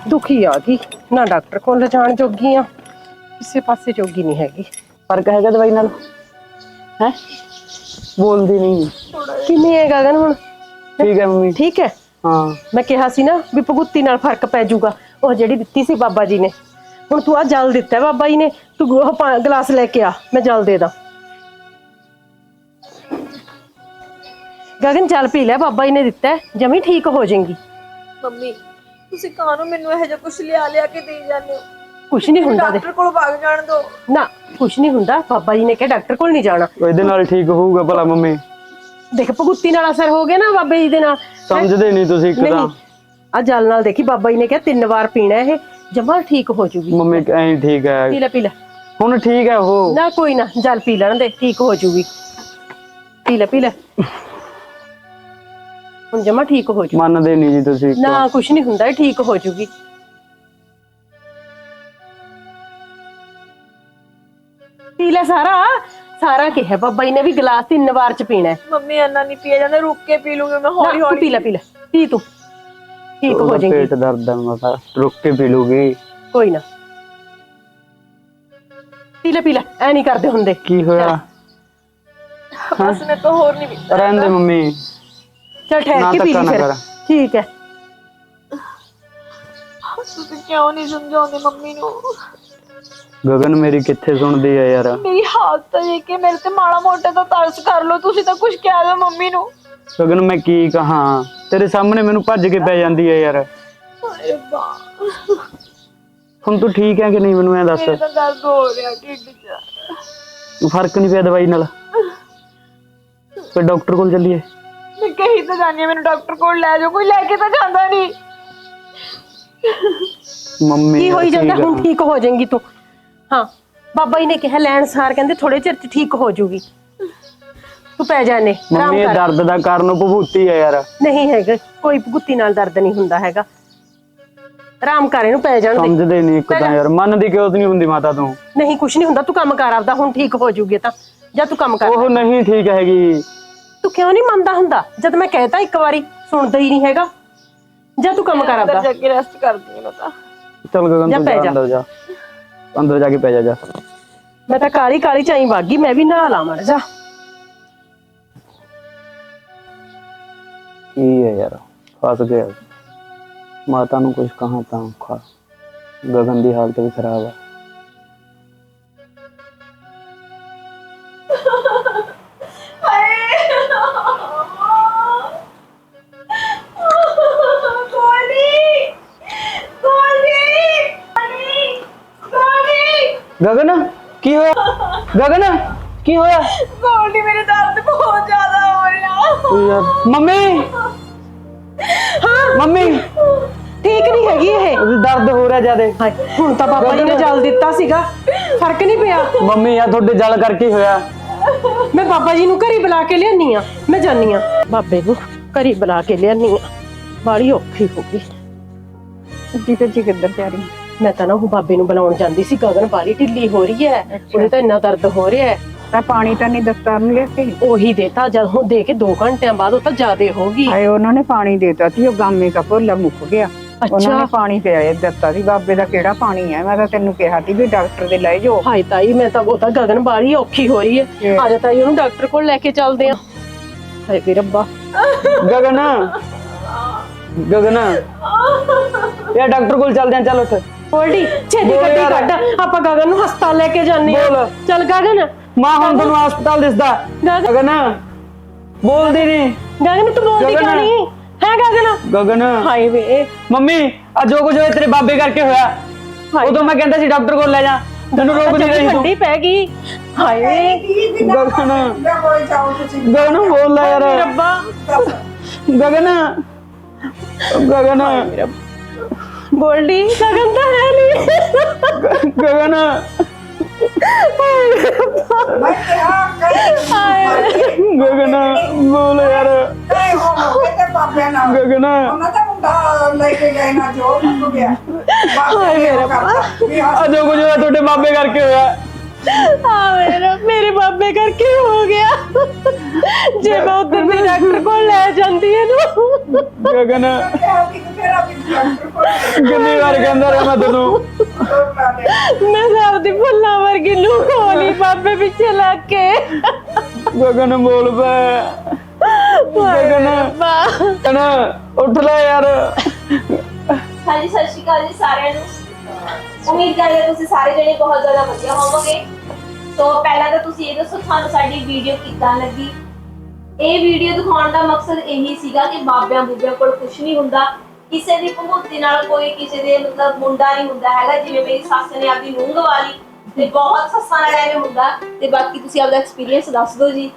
ਦੁਖੀ ਆ ਗਈ। ਨਾ ਡਾਕਟਰ ਕੋਲ ਲਿਜਾਣ ਜੋਗੀ ਆ ਕਿਸੇ ਪਾਸੇ ਜੋਗੀ ਨਹੀਂ ਹੈਗੀ। ਫ਼ਰਕ ਹੈਗਾ ਦਵਾਈ ਨਾਲ? ਹੈ? ਬੋਲਦੀ ਨਹੀਂ। ਕਿਵੇਂ ਹੈ ਗਗਨ ਹੁਣ? ਠੀਕ ਹੈ ਮੰਮੀ। ਠੀਕ ਹੈ? ਹਾਂ। ਮੈਂ ਕਿਹਾ ਸੀ ਨਾ ਵੀ ਭਗੁੱਤੀ ਨਾਲ ਫ਼ਰਕ ਪੈ ਜਾਊਗਾ। ਉਹ ਜਿਹੜੀ ਦਿੱਤੀ ਸੀ ਬਾਬਾ ਜੀ ਨੇ। ਹੁਣ ਤੂੰ ਆ ਜਲ ਦਿੱਤਾ ਹੈ ਬਾਬਾ ਜੀ ਨੇ। ਤੂੰ ਉਹ ਪਾ- ਗਲਾਸ ਲੈ ਕੇ ਆ ਮੈਂ ਜਲ ਦੇ ਦਾਂ। ਗਗਨ ਜਲ ਪੀ ਲੈ ਬਾਬਾ ਜੀ ਨੇ ਦਿੱਤਾ ਹੈ, ਜਮੀ ਠੀਕ ਹੋ ਜਾਏਗੀ। ਮੰਮੀ ਤੁਸੀਂ ਕਾਹਨੂੰ ਮੈਨੂੰ ਇਹੋ ਜਿਹਾ ਕੁਝ ਲਿਆ ਲਿਆ ਕੇ ਦੇ ਜਾਂਦੇ ਹੋ? ਕੁਛ ਨਹੀਂ ਹੁੰਦਾ ਦੇ ਡਾਕਟਰ ਕੋਲ ਭਾਗ ਜਾਣ ਦੋ। ਨਾ ਕੁਛ ਨਹੀਂ ਹੁੰਦਾ ਬਾਬਾ ਜੀ ਨੇ ਕਿਹਾ ਡਾਕਟਰ ਕੋਲ ਨਹੀਂ ਜਾਣਾ। ਉਹ ਇਹਦੇ ਨਾਲ ਠੀਕ ਹੋਊਗਾ ਭਲਾ ਮੰਮੀ। ਦੇਖ ਭਗੁੱਤੀ ਨਾਲ ਅਸਰ ਹੋ ਗਿਆ ਨਾ ਬਾਬਾ ਜੀ ਦੇ ਨਾਲ। ਸਮਝਦੇ ਨਹੀਂ ਤੁਸੀਂ ਇੱਕ ਨਹੀਂ ਤਾਂ ਆ ਜਲ ਨਾਲ ਦੇਖੀ ਬਾਬਾ ਜੀ ਨੇ ਕਿਹਾ ਤਿੰਨ ਵਾਰ ਪੀਣਾ ਇਹ ਜਮਾ ਠੀਕ ਹੋ ਜੂਗੀ ਮੰਮੀ ਐਂ ਠੀਕ ਪੀ ਹੈ ਲੈ ਪੀ ਲੈ। ਹੁਣ ਠੀਕ ਹੈ ਉਹ। ਨਾ ਕੋਈ ਨਾ ਜਲ ਪੀ ਲੈਣ ਦੇ ਠੀਕ ਹੋ ਜੂਗੀ ਪੀ ਲੈ ਪੀ ਲੈ। ਹੁਣ ਜਮਾ ਠੀਕ ਹੋ ਜੂ। ਮੰਨਦੇ ਨਹੀਂ ਜੀ ਤੁਸੀਂ ਨਾ ਕੁਛ ਨਹੀਂ ਹੁੰਦਾ ਇਹ ਠੀਕ ਹੋ ਜੂਗੀ। ਪੀ ਲੈ ਸਾਰਾ। ਸਾਰਾ ਕਿਹਾ ਬਾਬਾ ਜੀ ਨੇ ਵੀ ਗਲਾਸ ਤਿੰਨ ਵਾਰ ਚ ਪੀਣਾ ਹੈ। ਮੰਮੀ ਇੰਨਾ ਨਹੀਂ ਪੀਆ ਜਾਂਦਾ ਰੁੱਕ ਕੇ ਪੀ ਲੂੰਗੀ ਮੈਂ ਨਾ, ਹੌਲੀ ਤੂੰ ਹੌਲੀ ਪੀ ਲੈ ਪੀ ਲੈ। ਪੀ ਤੂੰ। ਠੀਕ ਹੋ ਉਹਦਾ ਜਾਏਗੀ। ਪੇਟ ਦਰਦ ਹੈ ਮਸਾ ਰੁੱਕ ਕੇ ਪੀ ਲੂਗੀ। ਕੋਈ ਨਾ। ਪੀ ਲੈ ਪੀ ਲੈ। ਐ ਨਹੀਂ ਕਰਦੇ ਹੁੰਦੇ। ਕੀ ਹੋਇਆ? ਬਸ ਮੈਂ ਤਾਂ ਹੋਰ ਨਹੀਂ ਪੀਂਦਾ ਰਹਿਣ ਦੇ ਮੰਮੀ। ਚਲ ਠਹਿਰ ਨਾ ਕੇ ਪੀ ਧੱਕਾ ਲਈ ਨਾ ਫਿਰ ਕਰ। ਠੀਕ ਹੈ ਤੁਸੀਂ ਕਿਉਂ ਨਹੀਂ ਸਮਝਾਉਂਦੇ ਮੰਮੀ ਨੂੰ ਗਗਨ ਮੇਰੀ ਕਿੱਥੇ ਸੁਣਦੀ ਹੈ ਯਾਰ ਮੇਰੀ ਹਾਲਤ ਤਾਂ ਦੇਖ ਕੇ ਮੇਰੇ ਤੇ ਮਾੜਾ ਮੋਟਾ ਤਾਂ ਤਰਸ ਕਰ ਲਓ ਤੁਸੀਂ ਤਾਂ ਕੁਝ ਕਹਿ ਦਿਓ ਮੰਮੀ ਨੂੰ ਗਗਨ ਮੈਂ ਕੀ ਕਹਾਂ ਤੇਰੇ ਸਾਹਮਣੇ ਮੈਨੂੰ ਭੱਜ ਕੇ ਪੈ ਜਾਂਦੀ ਹੈ ਯਾਰ ਹਾਏ ਬਾ ਹੁਣ ਤੂੰ ਠੀਕ ਹੈ ਕਿ ਨਹੀਂ ਮੈਨੂੰ ਐ ਦੱਸ ਮੇਰੇ ਤਾਂ ਦਰਦ ਹੋ ਰਿਹਾ ਢਿੱਡ 'ਚ ਫ਼ਰਕ ਨਹੀਂ ਪਿਆ ਦਵਾਈ ਨਾਲ ਫਿਰ ਡਾਕਟਰ ਕੋਲ ਚੱਲੀਏ ਮੈਂ ਕਹੀ ਤਾਂ ਜਾਨੀ ਹਾਂ, ਮੈਨੂੰ ਡਾਕਟਰ ਕੋਲ ਲੈ ਜਾਓ ਕੋਈ ਲੈ ਕੇ ਤਾਂ ਜਾਂਦਾ ਨਹੀਂ ਮੰਮੀ ਕੀ ਹੋਈ ਜਾਂਦਾ? ਹੁਣ। ਠੀਕ ਹੋ ਜਾਏਗੀ ਤੂੰ? ਹਾਂ ਬਾਬਾ ਜੀ ਨੇ ਕਿਹਾ ਲੈਣ ਸਾਰ ਕਹਿੰਦੇ ਥੋੜੇ ਚਿਰ ਚ ਠੀਕ ਹੋ ਜਾਊਗੀ ਤੂੰ ਪੈ ਜਾਨੇ ਆਰਾਮ ਮੰਮੀ ਇਹ ਕਰ। ਦਰਦ ਦਾ ਕਾਰਨ ਭਭੂਤੀ ਹੈ ਯਾਰ। ਨਹੀਂ ਹੈਗਾ ਕੋਈ ਭੁੱਤੀ ਨਾਲ ਦਰਦ ਨਹੀਂ ਹੁੰਦਾ ਹੈਗਾ। ਆਰਾਮ ਕਰ ਇਹਨੂੰ ਪੈ ਜਾਣ ਦੇ। ਸਮਝਦੇ ਨਹੀਂ ਇੱਕ ਤਾਂ ਯਾਰ ਮੰਨਦੀ ਕਿਉਂ ਨਹੀਂ ਹੁੰਦੀ ਮਾਤਾ ਤੂੰ? ਨਹੀਂ ਕੁਛ ਨਹੀਂ ਹੁੰਦਾ ਤੂੰ ਕੰਮ ਕਰ ਆਪਦਾ ਹੁਣ ਠੀਕ ਹੋ ਜਾਊਗੀ ਤਾਂ। ਜਾਂ ਤੂੰ ਕੰਮ ਕਰ। ਉਹ ਨਹੀਂ ਠੀਕ ਹੈਗੀ। ਤੂੰ ਕਿਉਂ ਨਹੀਂ ਮੰਨਦਾ ਹੁੰਦਾ? ਜਦ ਮੈਂ ਕਹਿਤਾ ਇੱਕ ਵਾਰੀ ਸੁਣਦਾ ਹੀ ਨਹੀਂ ਹੈਗਾ। ਜਾਂ ਤੂੰ ਕੰਮ ਕਰ ਅੰਦਰ ਆਪਦਾ। ਜਾ ਕੇ ਰੈਸਟ ਕਰਦੀ ਹਾਂ ਮੈਂ ਤਾਂ। ਚੱਲ ਗਗਨ ਜਾ ਤੂੰ ਪੈ ਜਾ ਜਾ। ਅੰਦਰ ਜਾ। ਅੰਦਰ ਜਾ ਕੇ ਪੈ ਜਾ ਜਾ। ਮੈਂ ਤਾਂ ਕਾਲੀ ਕਾਲੀ ਚਾਈ ਵਾਗੀ ਮੈਂ ਵੀ ਨਹਾ ਲਾ ਮਰ ਜਾ। ਕੀ ਹੈ ਯਾਰ ਫਸ ਗਿਆ। ਮਾਤਾ ਨੂੰ ਕੁਝ ਕਹਾਂ ਤਾਂ ਔਖਾ। ਗਗਨ ਦੀ ਹਾਲਤ ਵੀ ਖਰਾਬ ਹੈ ਗਗਨ ਕੀ ਹੋਇਆ? ਗਗਨ ਕੀ ਹੋਇਆ? ਗੋਲਡੀ ਮੇਰੇ ਦਰਦ ਬਹੁਤ ਜ਼ਿਆਦਾ ਹੋ ਰਿਹਾ। ਓ ਯਾਰ ਮੰਮੀ। ਹਾਂ। ਮੰਮੀ। ਠੀਕ ਨਹੀਂ ਹੈਗੀ ਇਹ। ਦਰਦ ਹੋ ਰਿਹਾ ਜਿਆਦੇ। ਹੁਣ ਤਾਂ ਬਾਬਾ ਜੀ ਨੇ ਜਲ ਦਿੱਤਾ ਸੀਗਾ। ਫ਼ਰਕ ਨਹੀਂ ਪਿਆ। ਮੰਮੀ ਆ ਤੁਹਾਡੇ ਜਲ ਕਰਕੇ ਹੋਇਆ। ਮੈਂ ਬਾਬਾ ਜੀ ਨੂੰ ਘਰੀ ਬੁਲਾ ਕੇ ਲਿਆਨੀ ਆ। ਮੈਂ ਜਾਨੀ ਆ। ਬਾਬੇ ਨੂੰ ਘਰੀ ਬੁਲਾ ਕੇ ਲਿਆਨੀ ਆ। ਬਾੜੀ ਔਖੀ ਹੋ ਗਈ। ਜੀ ਜੀ ਕਿੱਧਰ ਰਹੀ ਮੈਂ ਤਾਂ ਨਾ ਉਹ ਬਾਬੇ ਨੂੰ ਬੁਲਾਉਣ ਜਾਂਦੀ ਸੀ ਗਗਨ ਬਾਰੀ ਢਿੱਲੀ ਹੋ ਰਹੀ ਹੈ ਉਹਨੇ ਤਾਂ ਇੰਨਾ ਦਰਦ ਹੋ ਰਿਹਾ ਹੈ। ਤਾਂ ਪਾਣੀ ਤਾਂ ਨਹੀਂ ਦਿੱਤਾ ਉਹਨੂੰ ਲੈ ਕੇ ਉਹੀ ਦੇਤਾ ਜਦ ਦੇ ਕੇ 2 ਘੰਟਿਆਂ ਬਾਅਦ ਉਹ ਤਾਂ ਜ਼ਿਆਦੇ ਹੋ ਗਈ। ਆਏ ਉਹਨਾਂ ਨੇ ਪਾਣੀ ਦੇਤਾ ਸੀ ਉਹ ਗਾਮੇ ਦਾ ਭੋਲਾ ਮੁੱਕ ਗਿਆ। ਉਹਨਾਂ ਨੇ ਪਾਣੀ ਪਿਆਇਆ ਦਿੱਤਾ ਸੀ ਬਾਬੇ ਦਾ ਕਿਹੜਾ ਪਾਣੀ ਹੈ? ਮੈਂ ਤਾਂ ਤੈਨੂੰ ਕਿਹਾ ਸੀ ਵੀ ਡਾਕਟਰ ਦੇ ਲੈ ਜਾਓ। ਹਾਏ ਤਾਈ ਮੈਂ ਤਾਂ ਉਹ ਤਾਂ ਗਗਨ ਬਾਰੀ ਔਖੀ ਹੋ ਰਹੀ ਹੈ। ਆ ਜਾ ਤਾਈ ਉਹਨੂੰ ਡਾਕਟਰ ਕੋਲ ਲੈ ਕੇ ਚੱਲਦੇ ਆ ਹਾਏ ਵੀ ਰੱਬਾ। ਗਗਨ। ਗਗਨ। ਯਾ ਡਾਕਟਰ ਕੋਲ ਚੱਲਦੇ ਆ ਚੱਲ ਉੱਠ। ਗੋਲਡੀ ਛੇਤੀ ਬੋਲ ਗੱਡੀ ਯਾਰ। ਕੱਢ। ਆਪਾਂ ਗਗਨ ਨੂੰ ਹਸਪਤਾਲ ਲੈ ਕੇ ਜਾਂਦੇ ਆ ਬੋਲ। ਚੱਲ ਗਗਨ। ਮਾਂ ਹੁਣ ਤੁਹਾਨੂੰ ਹਸਪਤਾਲ ਦਿਸਦਾ। ਗਗਨ। ਗਗਨ ਬੋਲਦੀ ਨਹੀਂ। ਗਗਨ ਤੂੰ ਬੋਲਦੀ ਗਗਨ। ਕਿਉਂ ਨਹੀਂ? ਹੈ ਗਗਨ? ਗਗਨ। ਹਾਏ ਵੇ। ਮੰਮੀ ਆ ਜੋ ਕੁਝ ਹੋਇਆ ਤੇਰੇ ਬਾਬੇ ਕਰਕੇ ਹੋਇਆ। ਹਾਏ ਉਦੋਂ ਮੈਂ ਕਹਿੰਦਾ ਸੀ ਡਾਕਟਰ ਕੋਲ ਲੈ ਜਾ। ਤੈਨੂੰ ਰੋਕ ਨਹੀਂ ਰਹੀ ਤੂੰ। ਠੰਡੀ ਪੈ ਗਈ। ਹਾਏ ਵੇ। ਗਗਨ। ਕੋਈ ਜਾਓ ਤੁਸੀਂ। ਗਗਨ ਬੋਲ ਲੈ ਯਾਰ। ਰੱਬਾ। ਗਗਨ। ਗਗਨ। ਗੋਲਡੀ ਗਗਨ ਤਾਂ ਹੈ ਨਹੀਂ ਗਗਨ। ਮੈਂ ਕਿਹਾ ਕਹੇ ਗਗਨ ਬੋਲ ਯਾਰ। ਕਹੇ ਹੋ ਗਏ ਤੇ ਬਾਬੇ ਨਾਲ। ਗਗਨ। ਉਹਨਾਂ ਦਾ ਮੁੰਡਾ ਲੈ ਕੇ ਗਏ ਨਾ ਜੋ ਮੁੱਕ ਗਿਆ। ਹਾਏ ਮੇਰਾ ਆ ਜੋ ਕੁਝ ਹੋਇਆ ਤੁਹਾਡੇ ਬਾਬੇ ਕਰਕੇ ਹੋਇਆ। ਆ ਮੇਰਾ ਮੇਰੇ ਬਾਬੇ ਕਰਕੇ ਹੋ ਗਿਆ। ਜੇ ਮੈਂ ਉਧਰ ਵੀ ਡਾਕਟਰ ਕੋਲ ਲੈ ਜਾਂਦੀ ਇਹਨੂੰ। ਗਗਨ। ਕਿੰਨੀ ਵਾਰ ਕਹਿੰਦਾ ਰਿਹਾ ਮੈਂ ਤੈਨੂੰ। ਮੈਂ ਤਾਂ ਆਪਦੀ ਫੁੱਲਾਂ ਵਰਗੀ ਨੂੰ ਹੋਲੀ ਬਾਬੇ ਪਿੱਛੇ ਲੱਗ ਕੇ। ਗਗਨ ਬੋਲ ਪੈ। ਗਗਨ ਗਗਨ ਉੱਠ ਲੈ ਯਾਰ। ਹਾਂਜੀ ਸਤਿ ਸ਼੍ਰੀ ਅਕਾਲ ਜੀ ਸਾਰਿਆਂ ਨੂੰ। ਉਮੀਦ ਕਰਦੇ ਹਾਂ ਤੁਸੀਂ ਸਾਰੇ ਜਣੇ ਬਹੁਤ ਜ਼ਿਆਦਾ ਵਧੀਆ ਹੋਵੋਗੇ। ਸੋ ਪਹਿਲਾਂ ਤਾਂ ਤੁਸੀਂ ਇਹ ਦੱਸੋ, ਤੁਹਾਨੂੰ ਸਾਡੀ ਵੀਡੀਓ ਕਿੱਦਾਂ ਲੱਗੀ? ਇਹ ਵੀਡੀਓ ਦਿਖਾਉਣ ਦਾ ਮਕਸਦ ਇਹੀ ਸੀਗਾ ਕਿ ਬਾਬਿਆਂ ਬੁੱਬਿਆਂ ਕੋਲ ਕੁਝ ਨਹੀਂ ਹੁੰਦਾ। ਕਿਸੇ ਦੀ ਭਗੂਤੀ ਨਾਲ ਕੋਈ ਕਿਸੇ ਦੇ ਮਤਲਬ ਮੁੰਡਾ ਨਹੀਂ ਹੁੰਦਾ ਹੈਗਾ। ਜਿਵੇਂ ਮੇਰੀ ਸੱਸ ਨੇ ਆਪਦੀ ਨੂੰਹ ਗਵਾ ਲਈ ਤੇ ਬਹੁਤ ਸੱਸਾਂ ਨਾਲ ਐਵੇਂ ਹੁੰਦਾ। ਤੇ ਬਾਕੀ ਤੁਸੀਂ ਆਪਦਾ ਐਕਸਪੀਰੀਅੰਸ ਦੱਸ ਦਿਓ ਜੀ।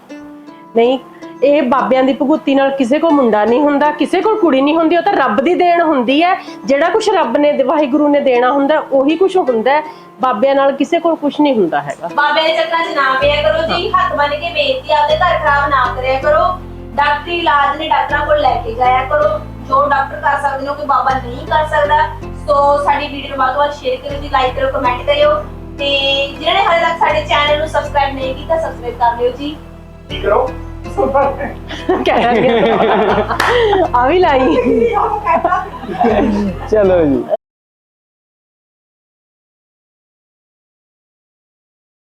ਨਹੀਂ ਇਹ ਬਾਬਿਆਂ ਦੀ ਭਗੁੱਤੀ ਨਾਲ ਕਿਸੇ ਕੋਲ ਮੁੰਡਾ ਨਹੀਂ ਹੁੰਦਾ ਕਿਸੇ ਕੋਲ ਕੁੜੀ ਨਹੀਂ ਹੁੰਦੀ ਉਹ ਤਾਂ ਰੱਬ ਦੀ ਦੇਣ ਹੁੰਦੀ ਹੈ। ਜਿਹੜਾ ਕੁਝ ਰੱਬ ਨੇ ਵਾਹਿਗੁਰੂ ਨੇ ਦੇਣਾ ਹੁੰਦਾ ਉਹੀ ਕੁਝ ਹੁੰਦਾ ਹੈ। ਬਾਬਿਆਂ ਨਾਲ ਕਿਸੇ ਕੋਲ ਕੁਝ ਨਹੀਂ ਹੁੰਦਾ ਹੈਗਾ। ਬਾਬੇ ਦੇ ਚੱਕਰਾਂ 'ਚ ਨਾ ਪਿਆ ਕਰੋ ਜੀ। ਹੱਥ ਬੰਨ ਕੇ ਬੇਨਤੀ ਆ, ਆਪਦੇ ਘਰ ਖਰਾਬ ਨਾ ਕਰਿਆ ਕਰੋ। ਡਾਕਟਰੀ ਇਲਾਜ ਨੇ ਡਾਕਟਰਾਂ ਕੋਲ ਲੈ ਕੇ ਜਾਇਆ ਕਰੋ। ਜੋ ਡਾਕਟਰ ਕਰ ਸਕਦੇ ਨੇ ਉਹ ਕੋਈ ਬਾਬਾ ਨਹੀਂ ਕਰ ਸਕਦਾ। ਸੋ ਸਾਡੀ ਵੀਡੀਓ ਨੂੰ ਵੱਧ ਤੋਂ ਵੱਧ ਸ਼ੇਅਰ ਕਰਿਓ ਜੀ ਲਾਈਕ ਕਰੋ ਕਮੈਂਟ ਕਰਿਓ। ਤੇ ਜਿਹਨਾਂ ਨੇ ਹਾਲੇ ਤੱਕ ਸਾਡੇ ਚੈਨਲ ਨੂੰ ਸਬਸਕ੍ਰਾਈਬ ਨਹੀਂ ਕੀਤਾ ਸਬਸਕ੍ਰਾਈਬ ਕਰ ਲਿਓ ਜੀ। ਕੀ ਕਰੋ ਕਹਿ ਰਹੀ ਆ ਵੀ ਲਾਈ। ਚਲੋ ਜੀ।